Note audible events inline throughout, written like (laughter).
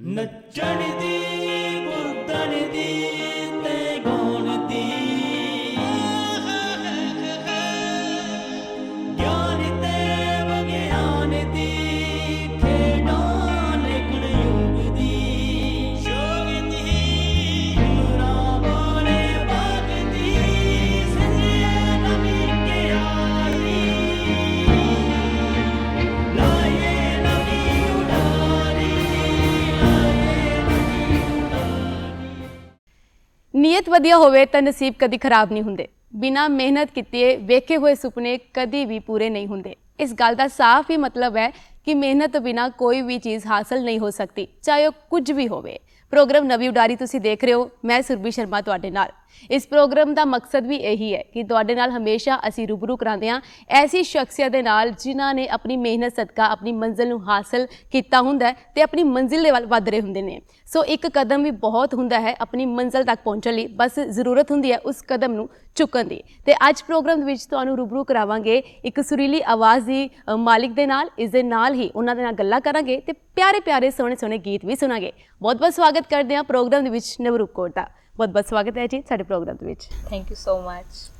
ਨੱਚਣ ਦੀ ਕੁੱਦਣ ਦੀ। ਨੀਅਤ ਵਧੀਆ ਹੋਵੇ ਤਾਂ ਨਸੀਬ ਕਦੀ ਖਰਾਬ ਨਹੀਂ ਹੁੰਦੇ। ਬਿਨਾ ਮਿਹਨਤ ਕੀਤੇ ਵੇਖੇ ਹੋਏ ਸੁਪਨੇ ਕਦੀ ਵੀ ਪੂਰੇ ਨਹੀਂ ਹੁੰਦੇ। ਇਸ ਗੱਲ ਦਾ ਸਾਫ਼ ਹੀ ਮਤਲਬ ਹੈ ਕਿ ਮਿਹਨਤ ਤੋਂ ਬਿਨਾ ਕੋਈ ਵੀ ਚੀਜ਼ ਹਾਸਲ ਨਹੀਂ ਹੋ ਸਕਦੀ, ਚਾਹੇ ਉਹ ਕੁਝ ਵੀ ਹੋਵੇ। ਪ੍ਰੋਗਰਾਮ ਨਵੀਂ ਉਡਾਰੀ ਤੁਸੀਂ ਦੇਖ ਰਹੇ ਹੋ, ਮੈਂ ਸੁਰਭੀ ਸ਼ਰਮਾ ਤੁਹਾਡੇ ਨਾਲ। ਇਸ ਪ੍ਰੋਗਰਾਮ ਦਾ ਮਕਸਦ ਵੀ ਇਹੀ ਹੈ ਕਿ ਤੁਹਾਡੇ ਨਾਲ ਹਮੇਸ਼ਾ ਅਸੀਂ ਰੂਬਰੂ ਕਰਾਉਂਦੇ ਹਾਂ। ਐਸੀ ਸ਼ਖਸੀਅਤ ਦੇ ਨਾਲ ਜਿਨ੍ਹਾਂ ਨੇ ਆਪਣੀ ਮਿਹਨਤ ਸਦਕਾ ਆਪਣੀ ਮੰਜ਼ਿਲ ਨੂੰ ਹਾਸਲ ਕੀਤਾ ਹੁੰਦਾ ਹੈ ਤੇ ਆਪਣੀ ਮੰਜ਼ਿਲ ਦੇ ਵੱਲ ਵਧ ਰਹੇ ਹੁੰਦੇ ਨੇ। ਸੋ ਇੱਕ ਕਦਮ ਵੀ ਬਹੁਤ ਹੁੰਦਾ ਹੈ ਆਪਣੀ ਮੰਜ਼ਿਲ ਤੱਕ ਪਹੁੰਚਣ ਲਈ। ਬਸ ਜ਼ਰੂਰਤ ਹੁੰਦੀ ਹੈ ਉਸ ਕਦਮ ਨੂੰ ਚੁੱਕਣ ਦੀ। ਤੇ ਅੱਜ ਪ੍ਰੋਗਰਾਮ ਦੇ ਵਿੱਚ ਤੁਹਾਨੂੰ ਰੂਬਰੂ ਕਰਾਵਾਂਗੇ ਇੱਕ ਸੁਰੀਲੀ ਆਵਾਜ਼ ਦੀ ਅ, ਮਾਲਿਕ ਦੇ ਨਾਲ ਇਸ ਦੇ ਨਾਲ ਹੀ ਉਹਨਾਂ ਦੇ ਨਾਲ ਗੱਲਾਂ ਕਰਾਂਗੇ ਤੇ ਪਿਆਰੇ ਪਿਆਰੇ ਸੋਹਣੇ ਸੋਹਣੇ ਗੀਤ ਵੀ ਸੁਣਾਂਗੇ। ਬਹੁਤ ਬਹੁਤ ਸਵਾਗਤ ਕਰਦੇ ਹਾਂ ਪ੍ਰੋਗਰਾਮ ਦੇ ਵਿੱਚ ਨਵਰੂਪ ਕੌਰ ਦਾ। ਬਹੁਤ ਬਹੁਤ ਸਵਾਗਤ ਹੈ ਜੀ ਸਾਡੇ ਪ੍ਰੋਗਰਾਮ ਦੇ ਵਿੱਚ। Thank you so much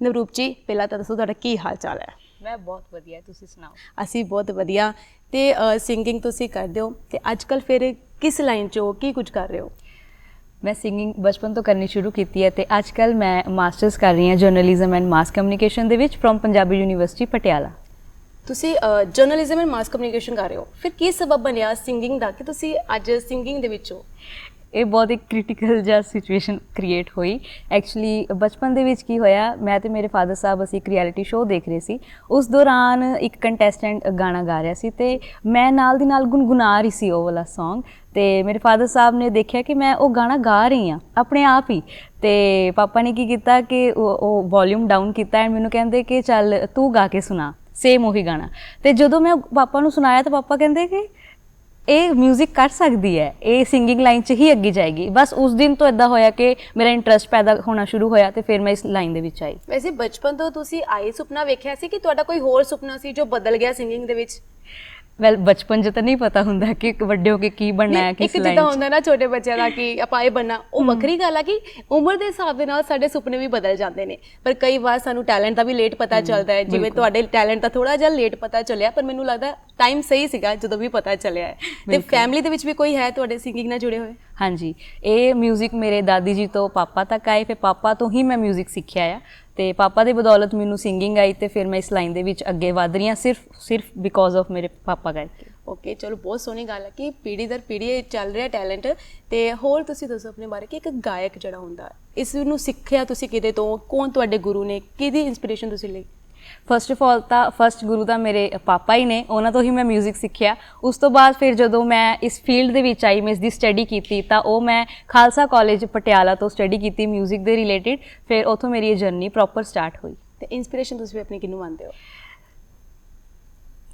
Navroop ji ਪਹਿਲਾਂ ਤਾਂ ਦੱਸੋ ਤੁਹਾਡਾ ਕੀ ਹਾਲ ਚਾਲ ਹੈ? ਮੈਂ ਬਹੁਤ ਵਧੀਆ ਤੁਸੀਂ ਸੁਣਾਓ? ਅਸੀਂ ਬਹੁਤ ਵਧੀਆ। ਤੇ ਸਿੰਗਿੰਗ ਤੁਸੀਂ ਕਰਦੇ ਹੋ ਤੇ ਅੱਜ ਕੱਲ ਫਿਰ ਕਿਸ ਲਾਈਨ 'ਚ ਹੋ? ਕੀ ਕੁਝ ਕਰ ਰਹੇ ਹੋ? ਮੈਂ ਸਿੰਗਿੰਗ ਬਚਪਨ ਤੋਂ ਕਰਨੀ ਸ਼ੁਰੂ ਕੀਤੀ ਹੈ ਤੇ ਅੱਜ ਕੱਲ ਮੈਂ ਮਾਸਟਰਸ ਕਰ ਰਹੀ ਹਾਂ ਜਰਨਲਿਜ਼ਮ ਐਂਡ ਮਾਸ ਕਮਿਊਨੀਕੇਸ਼ਨ ਦੇ ਵਿੱਚ ਫਰੋਮ ਪੰਜਾਬੀ ਯੂਨੀਵਰਸਿਟੀ ਪਟਿਆਲਾ ਤੁਸੀਂ ਜਰਨਲਿਜ਼ਮ ਐਂਡ ਮਾਸ ਕਮਿਊਨੀਕੇਸ਼ਨ ਕਰ ਰਹੇ ਹੋ। ਫਿਰ ਕੀ ਸਬਬ ਬਣਿਆ ਸਿੰਗਿੰਗ ਦਾ? ਕਿ ਤੁਸੀਂ ਅੱਜ ਸਿੰਗਿੰਗ ਦੇ ਵਿੱਚ ਹੋ? ਇਹ ਬਹੁਤ ਇੱਕ ਕ੍ਰਿਟੀਕਲ ਜਿਹਾ ਸਿਚੁਏਸ਼ਨ ਕ੍ਰੀਏਟ ਹੋਈ। ਐਕਚੁਅਲੀ ਬਚਪਨ ਦੇ ਵਿੱਚ ਕੀ ਹੋਇਆ, ਮੈਂ ਤੇ ਮੇਰੇ ਫਾਦਰ ਸਾਹਿਬ ਅਸੀਂ ਇੱਕ ਰਿਐਲਿਟੀ ਸ਼ੋਅ ਦੇਖ ਰਹੇ ਸੀ। ਉਸ ਦੌਰਾਨ ਇੱਕ ਕੰਟੈਸਟੈਂਟ ਗਾਣਾ ਗਾ ਰਿਹਾ ਸੀ ਤੇ ਮੈਂ ਨਾਲ ਦੀ ਨਾਲ ਗੁੰਗੁਣਾ ਰਹੀ ਸੀ ਉਹ ਵਾਲਾ Song ਤੇ ਮੇਰੇ ਫਾਦਰ ਸਾਹਿਬ ਨੇ ਦੇਖਿਆ ਕਿ ਮੈਂ ਉਹ ਗਾਣਾ ਗਾ ਰਹੀ ਆ ਆਪਣੇ ਆਪ ਹੀ। ਤੇ ਪਾਪਾ ਨੇ ਕੀ ਕੀਤਾ ਕਿ ਉਹ ਉਹ ਵੋਲਿਊਮ ਡਾਊਨ ਕੀਤਾ ਐਂਡ ਮੈਨੂੰ ਕਹਿੰਦੇ ਕਿ ਚੱਲ ਤੂੰ ਗਾ ਕੇ ਸੁਣਾ ਸੇਮ ਉਹੀ ਗਾਣਾ। ਤੇ ਜਦੋਂ ਮੈਂ ਪਾਪਾ ਨੂੰ ਸੁਣਾਇਆ ਤਾਂ ਪਾਪਾ ਕਹਿੰਦੇ ਕਿ ਇਹ 뮤직 ਕਰ ਸਕਦੀ ਹੈ। ਇਹ ਸਿੰਗਿੰਗ ਲਾਈਨ 'ਚ ਹੀ ਅੱਗੇ ਜਾਏਗੀ। ਬਸ ਉਸ ਦਿਨ ਤੋਂ ਇਦਾਂ ਹੋਇਆ ਕਿ ਮੇਰਾ ਇੰਟਰਸਟ ਪੈਦਾ ਹੋਣਾ ਸ਼ੁਰੂ ਹੋਇਆ ਤੇ ਫਿਰ ਮੈਂ ਇਸ ਲਾਈਨ ਦੇ ਵਿੱਚ ਆਈ। ਵੈਸੇ ਬਚਪਨ ਤੋਂ ਤੁਸੀਂ ਆਈ ਸੁਪਨਾ ਵੇਖਿਆ ਸੀ ਕਿ ਤੁਹਾਡਾ ਕੋਈ ਹੋਰ ਸੁਪਨਾ ਸੀ ਜੋ ਬਦਲ ਗਿਆ ਸਿੰਗਿੰਗ ਦੇ ਵਿੱਚ? ਵੈਲ ਬਚਪਨ 'ਚ ਤਾਂ ਨਹੀਂ ਪਤਾ ਹੁੰਦਾ ਕਿ ਵੱਡੇ ਹੋ ਕੇ ਕੀ ਬਣਨਾ ਹੈ ਇੱਕ ਕਿਸ ਜਿੱਦਾਂ ਲਾਈਨ 'ਚ ਹੁੰਦਾ ਨਾ ਛੋਟੇ ਬੱਚਿਆਂ ਦਾ ਕਿ ਆਪਾਂ ਇਹ ਬੰਨਾ ਉਹ ਵੱਖਰੀ ਗੱਲ ਆ ਕਿ ਉਮਰ ਦੇ ਹਿਸਾਬ ਦੇ ਨਾਲ ਸਾਡੇ ਸੁਪਨੇ ਵੀ ਬਦਲ ਜਾਂਦੇ ਨੇ ਪਰ ਕਈ ਵਾਰ ਸਾਨੂੰ ਟੈਲੈਂਟ ਦਾ ਵੀ ਲੇਟ ਪਤਾ ਚੱਲਦਾ ਹੈ ਜਿਵੇਂ ਤੁਹਾਡੇ ਟੈਲੈਂਟ ਦਾ ਥੋੜਾ ਜਿਹਾ ਲੇਟ ਪਤਾ ਚੱਲਿਆ ਪਰ ਮੈਨੂੰ ਲੱਗਦਾ ਟਾਈਮ ਸਹੀ ਸੀਗਾ ਜਦੋਂ ਵੀ ਪਤਾ ਚੱਲਿਆ ਹੈ ਤੇ ਫੈਮਿਲੀ ਦੇ ਵਿੱਚ ਵੀ ਕੋਈ ਹੈ ਤੁਹਾਡੇ ਸਿੰਗਿੰਗ ਨਾਲ ਜੁੜੇ ਹੋਏ ਹਾਂਜੀ ਇਹ 뮤직 ਮੇਰੇ ਦਾਦੀ ਜੀ ਤੋਂ ਪਾਪਾ ਤੱਕ ਆਏ ਫਿਰ ਪਾਪਾ ਤੋਂ ਹੀ ਮੈਂ 뮤직 ਸਿੱਖਿਆ ਆ ਤੇ ਪਾਪਾ ਦੀ ਬਦੌਲਤ ਮੈਨੂੰ ਸਿੰਗਿੰਗ ਆਈ ਤੇ ਫਿਰ ਮੈਂ ਇਸ ਲਾਈਨ ਦੇ ਵਿੱਚ ਅੱਗੇ ਵਧ ਰਹੀ ਹਾਂ, ਸਿਰਫ ਸਿਰਫ ਬਿਕੋਜ਼ ਆਫ ਮੇਰੇ ਪਾਪਾ ਕਰਕੇ। ਓਕੇ ਚਲੋ, ਬਹੁਤ ਸੋਹਣੀ ਗੱਲ ਹੈ ਕਿ ਪੀੜੀ ਦਰ ਪੀੜੀ ਇਹ ਚੱਲ ਰਿਹਾ ਟੈਲੈਂਟ ਤੇ ਹੋਰ ਤੁਸੀਂ ਦੱਸੋ ਆਪਣੇ ਬਾਰੇ ਕਿ ਇੱਕ ਗਾਇਕ ਜਿਹੜਾ ਹੁੰਦਾ, ਇਸ ਨੂੰ ਸਿੱਖਿਆ ਤੁਸੀਂ ਕਿਤੇ ਤੋਂ, ਕੌਣ ਤੁਹਾਡੇ ਗੁਰੂ ਨੇ, ਕਿਹਦੀ ਇਨਸਪੀਰੇਸ਼ਨ ਤੁਸੀਂ ਲਈ? ਫਸਟ ਆਫ ਆਲ ਤਾਂ ਫਸਟ ਗੁਰੂ ਤਾਂ ਮੇਰੇ ਪਾਪਾ ਹੀ ਨੇ ਉਹਨਾਂ ਤੋਂ ਹੀ ਮੈਂ 뮤직 ਸਿੱਖਿਆ ਉਸ ਤੋਂ ਬਾਅਦ ਫਿਰ ਜਦੋਂ ਮੈਂ ਇਸ ਫੀਲਡ ਦੇ ਵਿੱਚ ਆਈ ਮੈਂ ਇਸ ਦੀ ਸਟੱਡੀ ਕੀਤੀ ਤਾਂ ਉਹ ਮੈਂ ਖਾਲਸਾ ਕਾਲਜ ਪਟਿਆਲਾ ਤੋਂ ਸਟੱਡੀ ਕੀਤੀ 뮤직 ਦੇ ਰਿਲੇਟਡ ਫਿਰ ਉੱਥੋਂ ਮੇਰੀ ਇਹ ਜਰਨੀ ਪ੍ਰੋਪਰ ਸਟਾਰਟ ਹੋਈ ਤੇ ਇਨਸਪੀਰੇਸ਼ਨ ਤੁਸੀਂ ਆਪਣੀ ਕਿਹਨੂੰ ਮੰਨਦੇ ਹੋ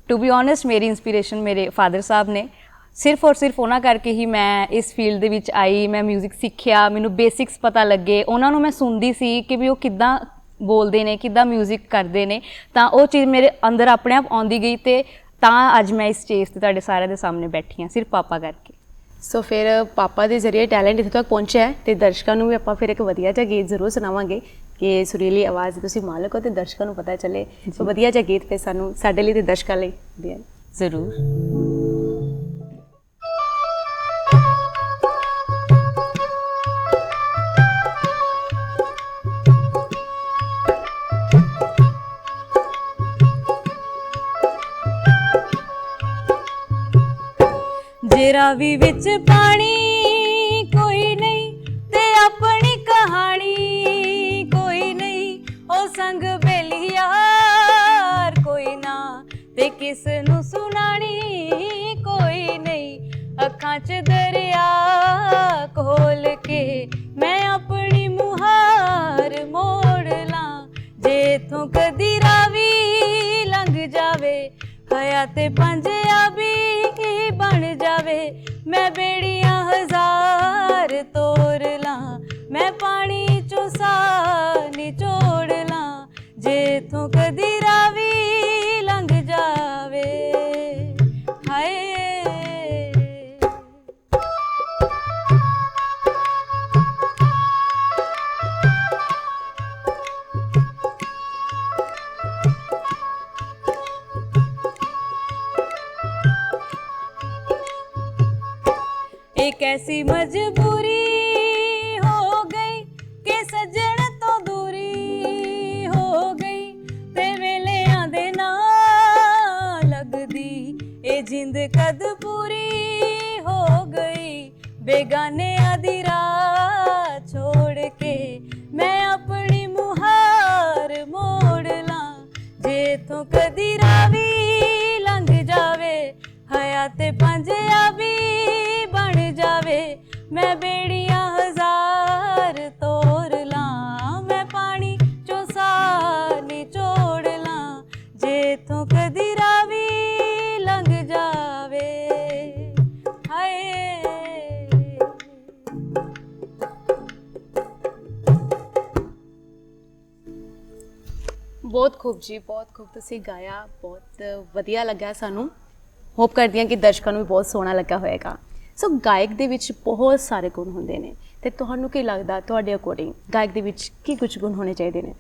ਟੂ ਬੀ ਓਨੈਸਟ ਮੇਰੀ ਇਨਸਪੀਰੇਸ਼ਨ ਮੇਰੇ ਫਾਦਰ ਸਾਹਿਬ ਨੇ ਸਿਰਫ ਔਰ ਸਿਰਫ ਉਹਨਾਂ ਕਰਕੇ ਹੀ ਮੈਂ ਇਸ ਫੀਲਡ ਦੇ ਵਿੱਚ ਆਈ ਮੈਂ 뮤직 ਸਿੱਖਿਆ ਮੈਨੂੰ ਬੇਸਿਕਸ ਪਤਾ ਲੱਗੇ ਉਹਨਾਂ ਨੂੰ ਮੈਂ ਸੁਣਦੀ ਸੀ ਕਿ ਵੀ ਉਹ ਕਿੱਦਾਂ ਬੋਲਦੇ ਨੇ ਕਿੱਦਾਂ 뮤직 ਕਰਦੇ ਨੇ ਤਾਂ ਉਹ ਚੀਜ਼ ਮੇਰੇ ਅੰਦਰ ਆਪਣੇ ਆਪ ਆਉਂਦੀ ਗਈ ਤੇ ਤਾਂ ਅੱਜ ਮੈਂ ਇਸ ਸਟੇਜ ਤੇ ਤੁਹਾਡੇ ਸਾਰਿਆਂ ਦੇ ਸਾਹਮਣੇ ਬੈਠੀ ਹਾਂ ਸਿਰਫ ਪਾਪਾ ਕਰਕੇ। ਸੋ ਫਿਰ ਪਾਪਾ ਦੇ ਜ਼ਰੀਏ ਟੈਲੈਂਟ ਇੱਥੇ ਤੱਕ ਪਹੁੰਚਿਆ ਹੈ ਤੇ ਦਰਸ਼ਕਾਂ ਨੂੰ ਵੀ ਆਪਾਂ ਫਿਰ ਇੱਕ ਵਧੀਆ ਜਿਹਾ ਗੀਤ ਜ਼ਰੂਰ ਸੁਣਾਵਾਂਗੇ ਕਿ ਸੁਰੀਲੀ ਆਵਾਜ਼ ਤੁਸੀਂ ਮਾਲਕ ਹੋ ਤੇ ਦਰਸ਼ਕਾਂ ਨੂੰ ਪਤਾ ਚੱਲੇ। ਸੋ ਵਧੀਆ ਜਿਹਾ ਗੀਤ ਫਿਰ ਸਾਨੂੰ ਸਾਡੇ ਲਈ ਤੇ ਦਰਸ਼ਕਾਂ ਲਈ ਜ਼ਰੂਰ। ਜੇਰਾ ਵੀ ਵਿੱਚ ਪਾਣੀ ਕੋਈ ਨਹੀਂ ਤੇ ਆਪਣੀ ਕਹਾਣੀ ਕੋਈ ਨਹੀਂ। ਉਹ ਸੰਗ ਬੇਲੀਆਰ ਕੋਈ ਨਾ ਤੇ ਕਿਸ ਨੂੰ ਸੁਣਾਣੀ ਕੋਈ ਨਹੀਂ। ਅੱਖਾਂ 'ਚ ਦਰਿਆ ਖੋਲ ਕੇ ਮੈਂ ਆਪਣੀ ਮੁਹਾਰ ਮੋੜ ਲਾਂ। ਜੇ ਤੂੰ ਕਦੀ ਰਾਵੀ ਲੰਘ ਜਾਵੇ, ਹਯਾ ਤੇ ਪੰਜਾਬੀ ਬਣ ਜਾਵੇ। ਮੈਂ ਬੇੜੀਆਂ ਹਜ਼ਾਰ ਤੋੜ ਲਾਂ। ਮੈਂ ਪਾਣੀ ਚੋਂ ਸਾਹ ਨਿਚੋੜ ਲਾਂ। ਜੇ ਤੂੰ ਕਦੀ ਰਾਵੀ ऐसी मजबूरी हो गई कि सजन तो दूरी हो गई। ते ਵੇਲਿਆਂ ਦੇ ਨਾਲ ਲੱਗਦੀ ਇਹ ਜਿੰਦ ਕਦ ਪੂਰੀ ਹੋ ਗਈ ਬੇਗਾਨਿਆਂ ਦੀ ਰਾ ਛੋੜ ਕੇ ਮੈਂ ਆਪਣੀ ਮੁਹਾਰ ਮੋੜ ਲਾਂ ਜੇ ਤੋਂ ਕਦੀ ਰਾਵੀ ਲੰਘ ਜਾਵੇ ਹਯਾ ਤੇ ਪੰਜੇ ਜਾਵੇ ਮੈਂ ਬੇੜੀਆਂ ਹਜ਼ਾਰ ਤੋਰ ਲਾਂ, ਮੈਂ ਪਾਣੀ ਚੋਂ ਸਾਹ ਨਿਚੋੜ ਲਾਂ ਜੇ ਇਥੋਂ ਕਦੀ ਰਾਵੀ ਲੰਘ ਜਾਵੇ। ਹਾਏ। ਬਹੁਤ ਖੂਬ ਜੀ, ਬਹੁਤ ਖੂਬ ਤੁਸੀਂ ਗਾਇਆ, ਬਹੁਤ ਵਧੀਆ ਲੱਗਾ ਸਾਨੂੰ। ਹੋਪ ਕਰਦੀ ਹਾਂ ਕਿ ਦਰਸ਼ਕਾਂ ਨੂੰ ਵੀ ਬਹੁਤ ਸੋਹਣਾ ਲੱਗਾ ਹੋਵੇਗਾ ਸੋ ਗਾਇਕ ਦੇ ਵਿੱਚ ਬਹੁਤ ਸਾਰੇ ਗੁਣ ਹੁੰਦੇ ਨੇ। ਤੇ ਤੁਹਾਨੂੰ ਕੀ ਲੱਗਦਾ ਤੁਹਾਡੇ ਅਕੋਰਡਿੰਗ ਗਾਇਕ ਦੇ ਵਿੱਚ ਕੀ ਕੁਝ ਗੁਣ ਹੋਣੇ ਚਾਹੀਦੇ ਨੇ?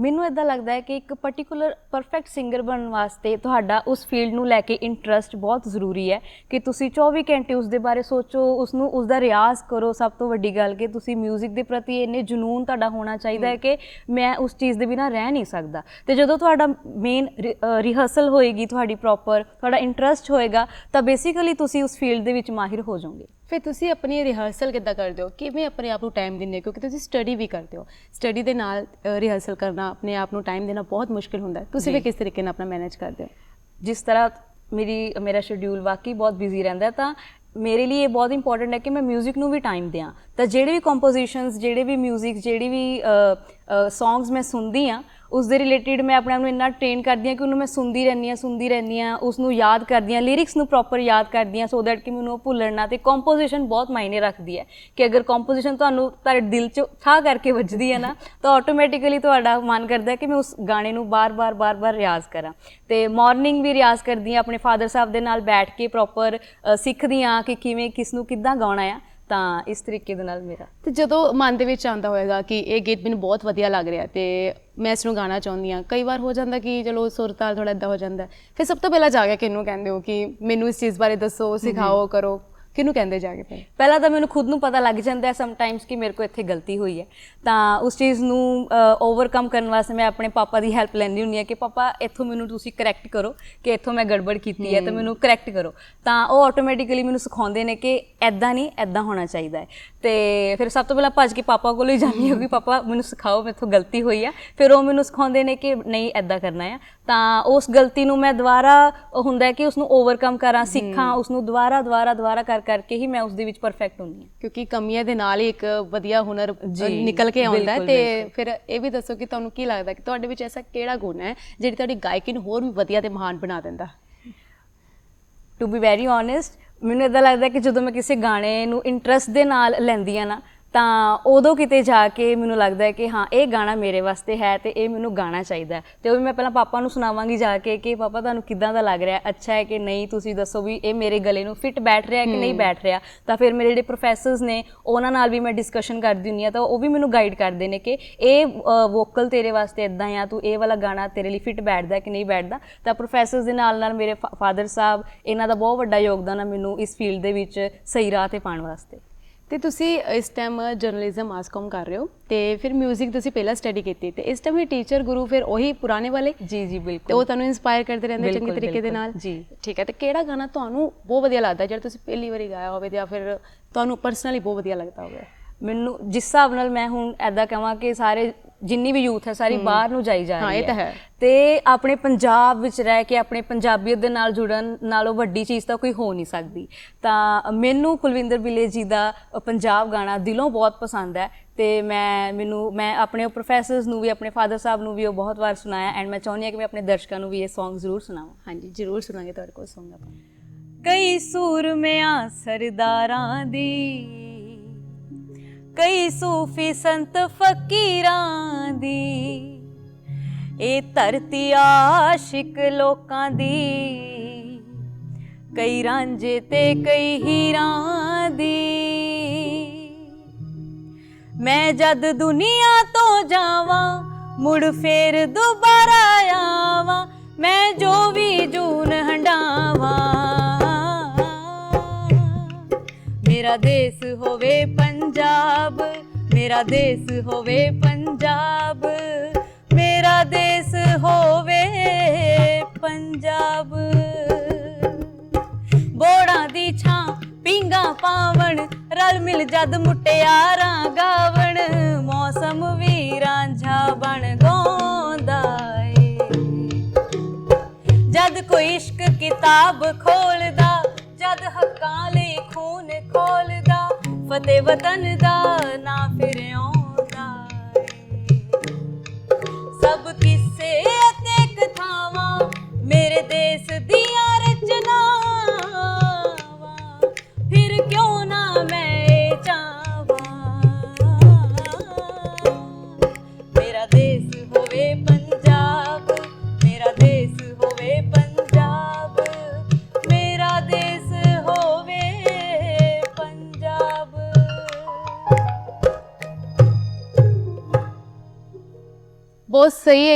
ਮੈਨੂੰ ਇਦਾਂ ਲੱਗਦਾ ਹੈ ਕਿ ਇੱਕ ਪਾਰਟਿਕੂਲਰ ਪਰਫੈਕਟ ਸਿੰਗਰ ਬਣਨ ਵਾਸਤੇ ਤੁਹਾਡਾ ਉਸ ਫੀਲਡ ਨੂੰ ਲੈ ਕੇ ਇੰਟਰਸਟ ਬਹੁਤ ਜ਼ਰੂਰੀ ਹੈ ਕਿ ਤੁਸੀਂ 24 ਘੰਟੇ ਉਸ ਦੇ ਬਾਰੇ ਸੋਚੋ ਉਸ ਨੂੰ ਉਸ ਦਾ ਰਿਆਜ਼ ਕਰੋ ਸਭ ਤੋਂ ਵੱਡੀ ਗੱਲ ਕਿ ਤੁਸੀਂ 뮤직 ਦੇ ਪ੍ਰਤੀ ਇੰਨੇ ਜਨੂਨ ਤੁਹਾਡਾ ਹੋਣਾ ਚਾਹੀਦਾ ਹੈ ਕਿ ਮੈਂ ਉਸ ਚੀਜ਼ ਦੇ ਬਿਨਾ ਰਹਿ ਨਹੀਂ ਸਕਦਾ। ਤੇ ਜਦੋਂ ਤੁਹਾਡਾ ਮੇਨ ਰਿਹਰਸਲ ਹੋਏਗੀ ਤੁਹਾਡੀ ਪ੍ਰੋਪਰ ਤੁਹਾਡਾ ਇੰਟਰਸਟ ਹੋਏਗਾ ਤਾਂ ਬੇਸਿਕਲੀ ਤੁਸੀਂ ਉਸ ਫੀਲਡ ਦੇ ਵਿੱਚ ਮਾਹਿਰ ਹੋ ਜਾਓਗੇ। ਫਿਰ ਤੁਸੀਂ ਆਪਣੀ ਰਿਹਰਸਲ ਕਿੱਦਾਂ ਕਰਦੇ ਹੋ ਕਿਵੇਂ ਆਪਣੇ ਆਪ ਨੂੰ ਟਾਈਮ ਦਿੰਦੇ ਹੋ ਕਿਉਂਕਿ ਤੁਸੀਂ ਸਟੱਡੀ ਵੀ ਕਰਦੇ ਹੋ ਸਟੱਡੀ ਦੇ ਨਾਲ ਰਿਹਰਸਲ ਕਰਨਾ ਆਪਣੇ ਆਪ ਨੂੰ ਟਾਈਮ ਦੇਣਾ ਬਹੁਤ ਮੁਸ਼ਕਿਲ ਹੁੰਦਾ ਹੈ ਤੁਸੀਂ ਵੀ ਕਿਸ ਤਰੀਕੇ ਨਾਲ ਆਪਣਾ ਮੈਨੇਜ ਕਰਦੇ ਹੋ ਜਿਸ ਤਰ੍ਹਾਂ ਮੇਰੀ ਮੇਰਾ ਸ਼ਡਿਊਲ ਵਾਕਈ ਬਹੁਤ ਬਿਜ਼ੀ ਰਹਿੰਦਾ ਹੈ ਤਾਂ ਮੇਰੇ ਲਈ ਇਹ ਬਹੁਤ ਇੰਪੋਰਟੈਂਟ ਹੈ ਕਿ ਮੈਂ 뮤직 ਨੂੰ ਵੀ ਟਾਈਮ ਦਿਆਂ ਤਾਂ ਜਿਹੜੇ ਵੀ ਕੰਪੋਜੀਸ਼ਨਸ ਜਿਹੜੇ ਵੀ 뮤직 ਜਿਹੜੀ ਵੀ ਸੌਂਗਸ ਮੈਂ ਸੁਣਦੀ ਆ ਉਸ ਦੇ ਰਿਲੇਟਡ ਮੈਂ ਆਪਣੇ ਆਪ ਨੂੰ ਇੰਨਾ ਟ੍ਰੇਨ ਕਰਦੀ ਹਾਂ ਕਿ ਉਹਨੂੰ ਮੈਂ ਸੁਣਦੀ ਰਹਿੰਦੀ ਹਾਂ, ਸੁਣਦੀ ਰਹਿੰਦੀ ਹਾਂ ਉਸ ਨੂੰ ਯਾਦ ਕਰਦੀ ਹਾਂ ਲਿਰਿਕਸ ਨੂੰ ਪ੍ਰੋਪਰ ਯਾਦ ਕਰਦੀ ਹਾਂ ਸੋ ਦੈਟ ਕਿ ਮੈਨੂੰ ਉਹ ਭੁੱਲਣ ਨਾ ਤੇ ਕੰਪੋਜੀਸ਼ਨ ਬਹੁਤ ਮਾਇਨੇ ਰੱਖਦੀ ਹੈ ਕਿ ਅਗਰ ਕੰਪੋਜੀਸ਼ਨ ਤੁਹਾਨੂੰ ਤੁਹਾਡੇ ਦਿਲ 'ਚ ਠਾ ਕਰਕੇ ਵੱਜਦੀ ਹੈ ਨਾ, ਤਾਂ ਆਟੋਮੈਟਿਕਲੀ ਤੁਹਾਡਾ ਮਨ ਕਰਦਾ ਕਿ ਮੈਂ ਉਸ ਗਾਣੇ ਨੂੰ ਬਾਰ-ਬਾਰ ਬਾਰ-ਬਾਰ ਰਿਆਜ਼ ਕਰਾਂ। ਤੇ ਮਾਰਨਿੰਗ ਵੀ ਰਿਆਜ਼ ਕਰਦੀ ਹਾਂ, ਆਪਣੇ ਫਾਦਰ ਸਾਹਿਬ ਦੇ ਨਾਲ ਬੈਠ ਕੇ ਪ੍ਰੋਪਰ ਸਿੱਖਦੀ ਹਾਂ ਕਿ ਕਿਵੇਂ ਕਿਸ ਨੂੰ ਕਿੱਦਾਂ ਗਾਉਣਾ ਆ। ਤਾਂ ਇਸ ਤਰੀਕੇ ਦੇ ਨਾਲ ਮੇਰਾ। ਤੇ ਜਦੋਂ ਮਨ ਦੇ ਵਿੱਚ ਆਉਂਦਾ ਹੋਏਗਾ ਕਿ ਇਹ ਗੀਤ ਮੈਨੂੰ ਬਹੁਤ ਵਧੀਆ ਲੱਗ ਰਿਹਾ ਤੇ ਮੈਂ ਇਸ ਨੂੰ ਗਾਣਾ ਚਾਹੁੰਦੀ ਹਾਂ, ਕਈ ਵਾਰ ਹੋ ਜਾਂਦਾ ਕਿ ਚਲੋ ਸੁਰ ਤਾਲ ਥੋੜਾ ਇਦਾਂ ਹੋ ਜਾਂਦਾ। ਫਿਰ ਸਭ ਤੋਂ ਪਹਿਲਾਂ ਜਾ ਕੇ ਕਿਹਨੂੰ ਕਹਿੰਦੇ ਹੋ ਕਿ ਮੈਨੂੰ ਇਸ ਚੀਜ਼ ਬਾਰੇ ਦੱਸੋ, ਸਿਖਾਓ, ਕਰੋ? ਕਿਹਨੂੰ ਕਹਿੰਦੇ ਜਾ ਕੇ ਫਿਰ? ਪਹਿਲਾਂ ਤਾਂ ਮੈਨੂੰ ਖੁਦ ਨੂੰ ਪਤਾ ਲੱਗ ਜਾਂਦਾ ਹੈ ਸਮਟਾਈਮਸ ਕਿ ਮੇਰੇ ਕੋਲ ਇੱਥੇ ਗਲਤੀ ਹੋਈ ਹੈ। ਤਾਂ ਉਸ ਚੀਜ਼ ਨੂੰ ਓਵਰਕਮ ਕਰਨ ਵਾਸਤੇ ਮੈਂ ਆਪਣੇ ਪਾਪਾ ਦੀ ਹੈਲਪ ਲੈਂਦੀ ਹੁੰਦੀ ਹਾਂ ਕਿ ਪਾਪਾ ਇੱਥੋਂ ਮੈਨੂੰ ਤੁਸੀਂ ਕਰੈਕਟ ਕਰੋ ਕਿ ਇੱਥੋਂ ਮੈਂ ਗੜਬੜ ਕੀਤੀ ਹੈ ਤਾਂ ਮੈਨੂੰ ਕਰੈਕਟ ਕਰੋ। ਤਾਂ ਉਹ ਆਟੋਮੈਟਿਕਲੀ ਮੈਨੂੰ ਸਿਖਾਉਂਦੇ ਨੇ ਕਿ ਐਦਾਂ ਨਹੀਂ ਐਦਾਂ ਹੋਣਾ ਚਾਹੀਦਾ ਹੈ। ਤੇ ਫਿਰ ਸਭ ਤੋਂ ਪਹਿਲਾਂ ਭੱਜ ਕੇ ਪਾਪਾ ਕੋਲ ਹੀ ਜਾਂਦੀ ਹਾਂ ਕਿ ਪਾਪਾ ਮੈਨੂੰ ਸਿਖਾਓ ਮੇਥੋਂ ਗਲਤੀ ਹੋਈ ਆ। ਫਿਰ ਉਹ ਮੈਨੂੰ ਸਿਖਾਉਂਦੇ ਨੇ ਕਿ ਨਹੀਂ ਐਦਾਂ ਕਰਨਾ ਆ। ਤਾਂ ਉਸ ਗਲਤੀ ਨੂੰ ਮੈਂ ਦੁਬਾਰਾ ਹੁੰਦਾ ਹੈ ਕਿ ਉਸ ਨੂੰ ਓਵਰਕਮ ਕਰਾਂ ਸਿੱਖਾਂ ਉਸ ਨੂੰ ਦੁਬਾਰਾ ਦੁਬਾਰਾ ਦੁਬਾਰਾ ਕਰ ਕਰਕੇ ਹੀ ਮੈਂ ਉਸ ਦੇ ਵਿੱਚ ਪਰਫੈਕਟ ਹੁੰਦੀ ਹਾਂ। ਕਿਉਂਕਿ ਕਮੀਆਂ ਦੇ ਨਾਲ ਹੀ ਇੱਕ ਵਧੀਆ ਹੁਨਰ ਜੀ, ਨਿਕਲ ਕੇ ਆਉਂਦਾ ਹੈ ਬਿਲਕੁਲ, ਤੇ ਫਿਰ ਇਹ ਵੀ ਦੱਸੋ ਕਿ ਤੁਹਾਨੂੰ ਕੀ ਲੱਗਦਾ ਕਿ ਤੁਹਾਡੇ ਵਿੱਚ ਐਸਾ ਕਿਹੜਾ ਗੁਣ ਹੈ ਜਿਹੜੀ ਤੁਹਾਡੀ ਗਾਇਕੀ ਨੂੰ ਹੋਰ ਵੀ ਵਧੀਆ ਤੇ ਮਹਾਨ ਬਣਾ ਦਿੰਦਾ? ਟੂ ਬੀ ਵੈਰੀ ਓਨੈਸਟ ਮੈਨੂੰ ਇਦਾਂ ਲੱਗਦਾ ਕਿ ਜਦੋਂ ਮੈਂ ਕਿਸੇ ਗਾਣੇ ਨੂੰ ਇੰਟਰਸਟ ਦੇ ਨਾਲ ਲੈਂਦੀ ਆ ਨਾ ਤਾਂ ਉਦੋਂ ਕਿਤੇ ਜਾ ਕੇ ਮੈਨੂੰ ਲੱਗਦਾ ਹੈ ਕਿ ਹਾਂ ਇਹ ਗਾਣਾ ਮੇਰੇ ਵਾਸਤੇ ਹੈ ਤੇ ਇਹ ਮੈਨੂੰ ਗਾਣਾ ਚਾਹੀਦਾ। ਤੇ ਉਹ ਵੀ ਮੈਂ ਪਹਿਲਾਂ ਪਾਪਾ ਨੂੰ ਸੁਣਾਵਾਂਗੀ ਜਾ ਕੇ ਕਿ ਪਾਪਾ ਤੁਹਾਨੂੰ ਕਿੱਦਾਂ ਦਾ ਲੱਗ ਰਿਹਾ? ਅੱਛਾ ਹੈ ਕਿ ਨਹੀਂ? ਤੁਸੀਂ ਦੱਸੋ ਵੀ ਇਹ ਮੇਰੇ ਗਲੇ ਨੂੰ ਫਿੱਟ ਬੈਠ ਰਿਹਾ ਕਿ ਨਹੀਂ ਬੈਠ ਰਿਹਾ? ਤਾਂ ਫਿਰ ਮੇਰੇ ਜਿਹੜੇ ਪ੍ਰੋਫੈਸਰਸ ਨੇ ਉਹਨਾਂ ਨਾਲ ਵੀ ਮੈਂ ਡਿਸਕਸ਼ਨ ਕਰਦੀ ਹੁੰਦੀ ਆ ਤਾਂ ਉਹ ਵੀ ਮੈਨੂੰ ਗਾਈਡ ਕਰਦੇ ਨੇ ਕਿ ਇਹ ਵੋਕਲ ਤੇਰੇ ਵਾਸਤੇ ਇਦਾਂ ਆ ਤੂੰ ਇਹ ਵਾਲਾ ਗਾਣਾ ਤੇਰੇ ਲਈ ਫਿੱਟ ਬੈਠਦਾ ਕਿ ਨਹੀਂ ਬੈਠਦਾ? ਤਾਂ ਪ੍ਰੋਫੈਸਰਸ ਦੇ ਨਾਲ ਨਾਲ ਮੇਰੇ ਫਾਦਰ ਸਾਹਿਬ ਇਹਨਾਂ ਦਾ ਬਹੁਤ ਵੱਡਾ ਯੋਗਦਾਨ ਹੈ ਮੈਨੂੰ ਇਸ ਫੀਲਡ ਦੇ ਵਿੱਚ ਸਹੀ ਰਾਹ ਤੇ ਪਾਉਣ ਵਾਸਤੇ। ਤੇ ਤੁਸੀਂ ਇਸ ਟਾਈਮ ਜਰਨਲਿਜ਼ਮ ਮਾਸਕਮ ਕਰ ਰਹੇ ਹੋ ਤੇ ਫਿਰ 뮤직 ਤੁਸੀਂ ਪਹਿਲਾਂ ਸਟੱਡੀ ਕੀਤੀ ਤੇ ਇਸ ਟਾਈਮ ਇਹ ਟੀਚਰ ਗੁਰੂ ਫਿਰ ਉਹੀ ਪੁਰਾਣੇ ਵਾਲੇ? ਜੀ ਜੀ ਤੇ ਬਿਲਕੁਲ ਉਹ ਤੁਹਾਨੂੰ ਇਨਸਪਾਇਰ ਕਰਦੇ ਰਹਿੰਦੇ ਚੰਗੇ ਤਰੀਕੇ ਦੇ ਨਾਲ? ਜੀ। ਠੀਕ ਹੈ ਤੇ ਕਿਹੜਾ ਗਾਣਾ ਤੁਹਾਨੂੰ ਬਹੁਤ ਵਧੀਆ ਲੱਗਦਾ ਜਿਹੜਾ ਤੁਸੀਂ ਪਹਿਲੀ ਵਾਰੀ ਗਾਇਆ ਹੋਵੇ ਜਾਂ ਫਿਰ ਤੁਹਾਨੂੰ ਪਰਸਨਲੀ ਬਹੁਤ ਵਧੀਆ ਲੱਗਦਾ ਹੋਵੇ? ਮੈਨੂੰ ਜਿਸ ਹਿਸਾਬ ਨਾਲ ਮੈਂ ਹੁਣ ਐਦਾਂ ਕਹਾਂ ਕਿ ਸਾਰੇ ਜਿੰਨੀ ਵੀ ਯੂਥ ਹੈ ਸਾਰੀ ਬਾਹਰ ਨੂੰ ਜਾਈ ਜਾ ਰਹੀ ਹਾਂ, ਹੈ ਇਹ ਤਾਂ ਹੈ। ਤੇ ਆਪਣੇ ਪੰਜਾਬ ਵਿੱਚ ਰਹਿ ਕੇ ਆਪਣੇ ਪੰਜਾਬੀਅਤ ਦੇ ਨਾਲ ਜੁੜਨ ਨਾਲੋਂ ਵੱਡੀ ਚੀਜ਼ ਤਾਂ ਕੋਈ ਹੋ ਨਹੀਂ ਸਕਦੀ। ਤਾਂ ਮੈਨੂੰ ਕੁਲਵਿੰਦਰ ਬਿਲੇ ਜੀ ਦਾ ਪੰਜਾਬ ਗਾਣਾ ਦਿਲੋਂ ਬਹੁਤ ਪਸੰਦ ਹੈ ਤੇ ਮੈਂ ਮੈਨੂੰ ਮੈਂ ਆਪਣੇ ਪ੍ਰੋਫੈਸਰਸ ਨੂੰ ਵੀ ਆਪਣੇ ਫਾਦਰ ਸਾਹਿਬ ਨੂੰ ਵੀ ਉਹ ਬਹੁਤ ਵਾਰ ਸੁਣਾਇਆ ਐਂਡ ਮੈਂ ਚਾਹੁੰਦੀ ਹਾਂ ਕਿ ਮੈਂ ਆਪਣੇ ਦਰਸ਼ਕਾਂ ਨੂੰ ਵੀ ਇਹ Song ਜ਼ਰੂਰ ਸੁਣਾਵਾਂ। ਹਾਂਜੀ ਜ਼ਰੂਰ ਸੁਣਾਂਗੇ ਤੁਹਾਡੇ ਕੋਲ ਸੌਂਗ ਆਪਾਂ। ਕਈ ਸੂਰਮਿਆਂ ਸਰਦਾਰਾਂ ਦੀ ਕਈ ਸੂਫੀ ਸੰਤ ਫਕੀਰਾਂ ਦੀ। ਇਹ ਧਰਤੀ ਆਸ਼ਿਕ ਲੋਕਾਂ ਦੀ। ਕਈ ਰਾਂਝੇ ਤੇ ਕਈ ਹੀਰਾਂ ਦੀ। ਮੈਂ ਜਦ ਦੁਨੀਆ ਤੋਂ ਜਾਵਾਂ, ਮੁੜ ਫੇਰ ਦੁਬਾਰਾ ਆਵਾਂ। ਮੈਂ ਜੋ ਵੀ ਜੂਨ ਹੰਡਾ ਮੇਰਾ ਦੇਸ ਹੋਵੇ ਪੰਜਾਬ, ਮੇਰਾ ਦੇਸ ਹੋਵੇ ਪੰਜਾਬ, ਮੇਰਾ ਦੇਸ ਹੋਵੇ ਪੰਜਾਬ। ਬੋੜਾਂ ਦੀ ਛਾਂ ਪਿੰਗਾ ਪਾਵਣ, ਰਲ ਮਿਲ ਜਦ ਮੁਟਿਆਰਾਂ ਗਾਵਣ, ਮੌਸਮ ਵੀ ਰਾਂਝਾ ਬਣ ਗਾਉਂਦਾ ਏ। ਜਦ ਕੋਈ ਇਸ਼ਕ ਕਿਤਾਬ ਖੋਲਦਾ, ਜਦ ਹੱਕਾਂ ਲਈ ਫਤਿਹ ਵਤਨ ਦਾ ਨਾ ਫਿਰ ਆਉਂਦਾ ਸਭ ਕਿਸੇ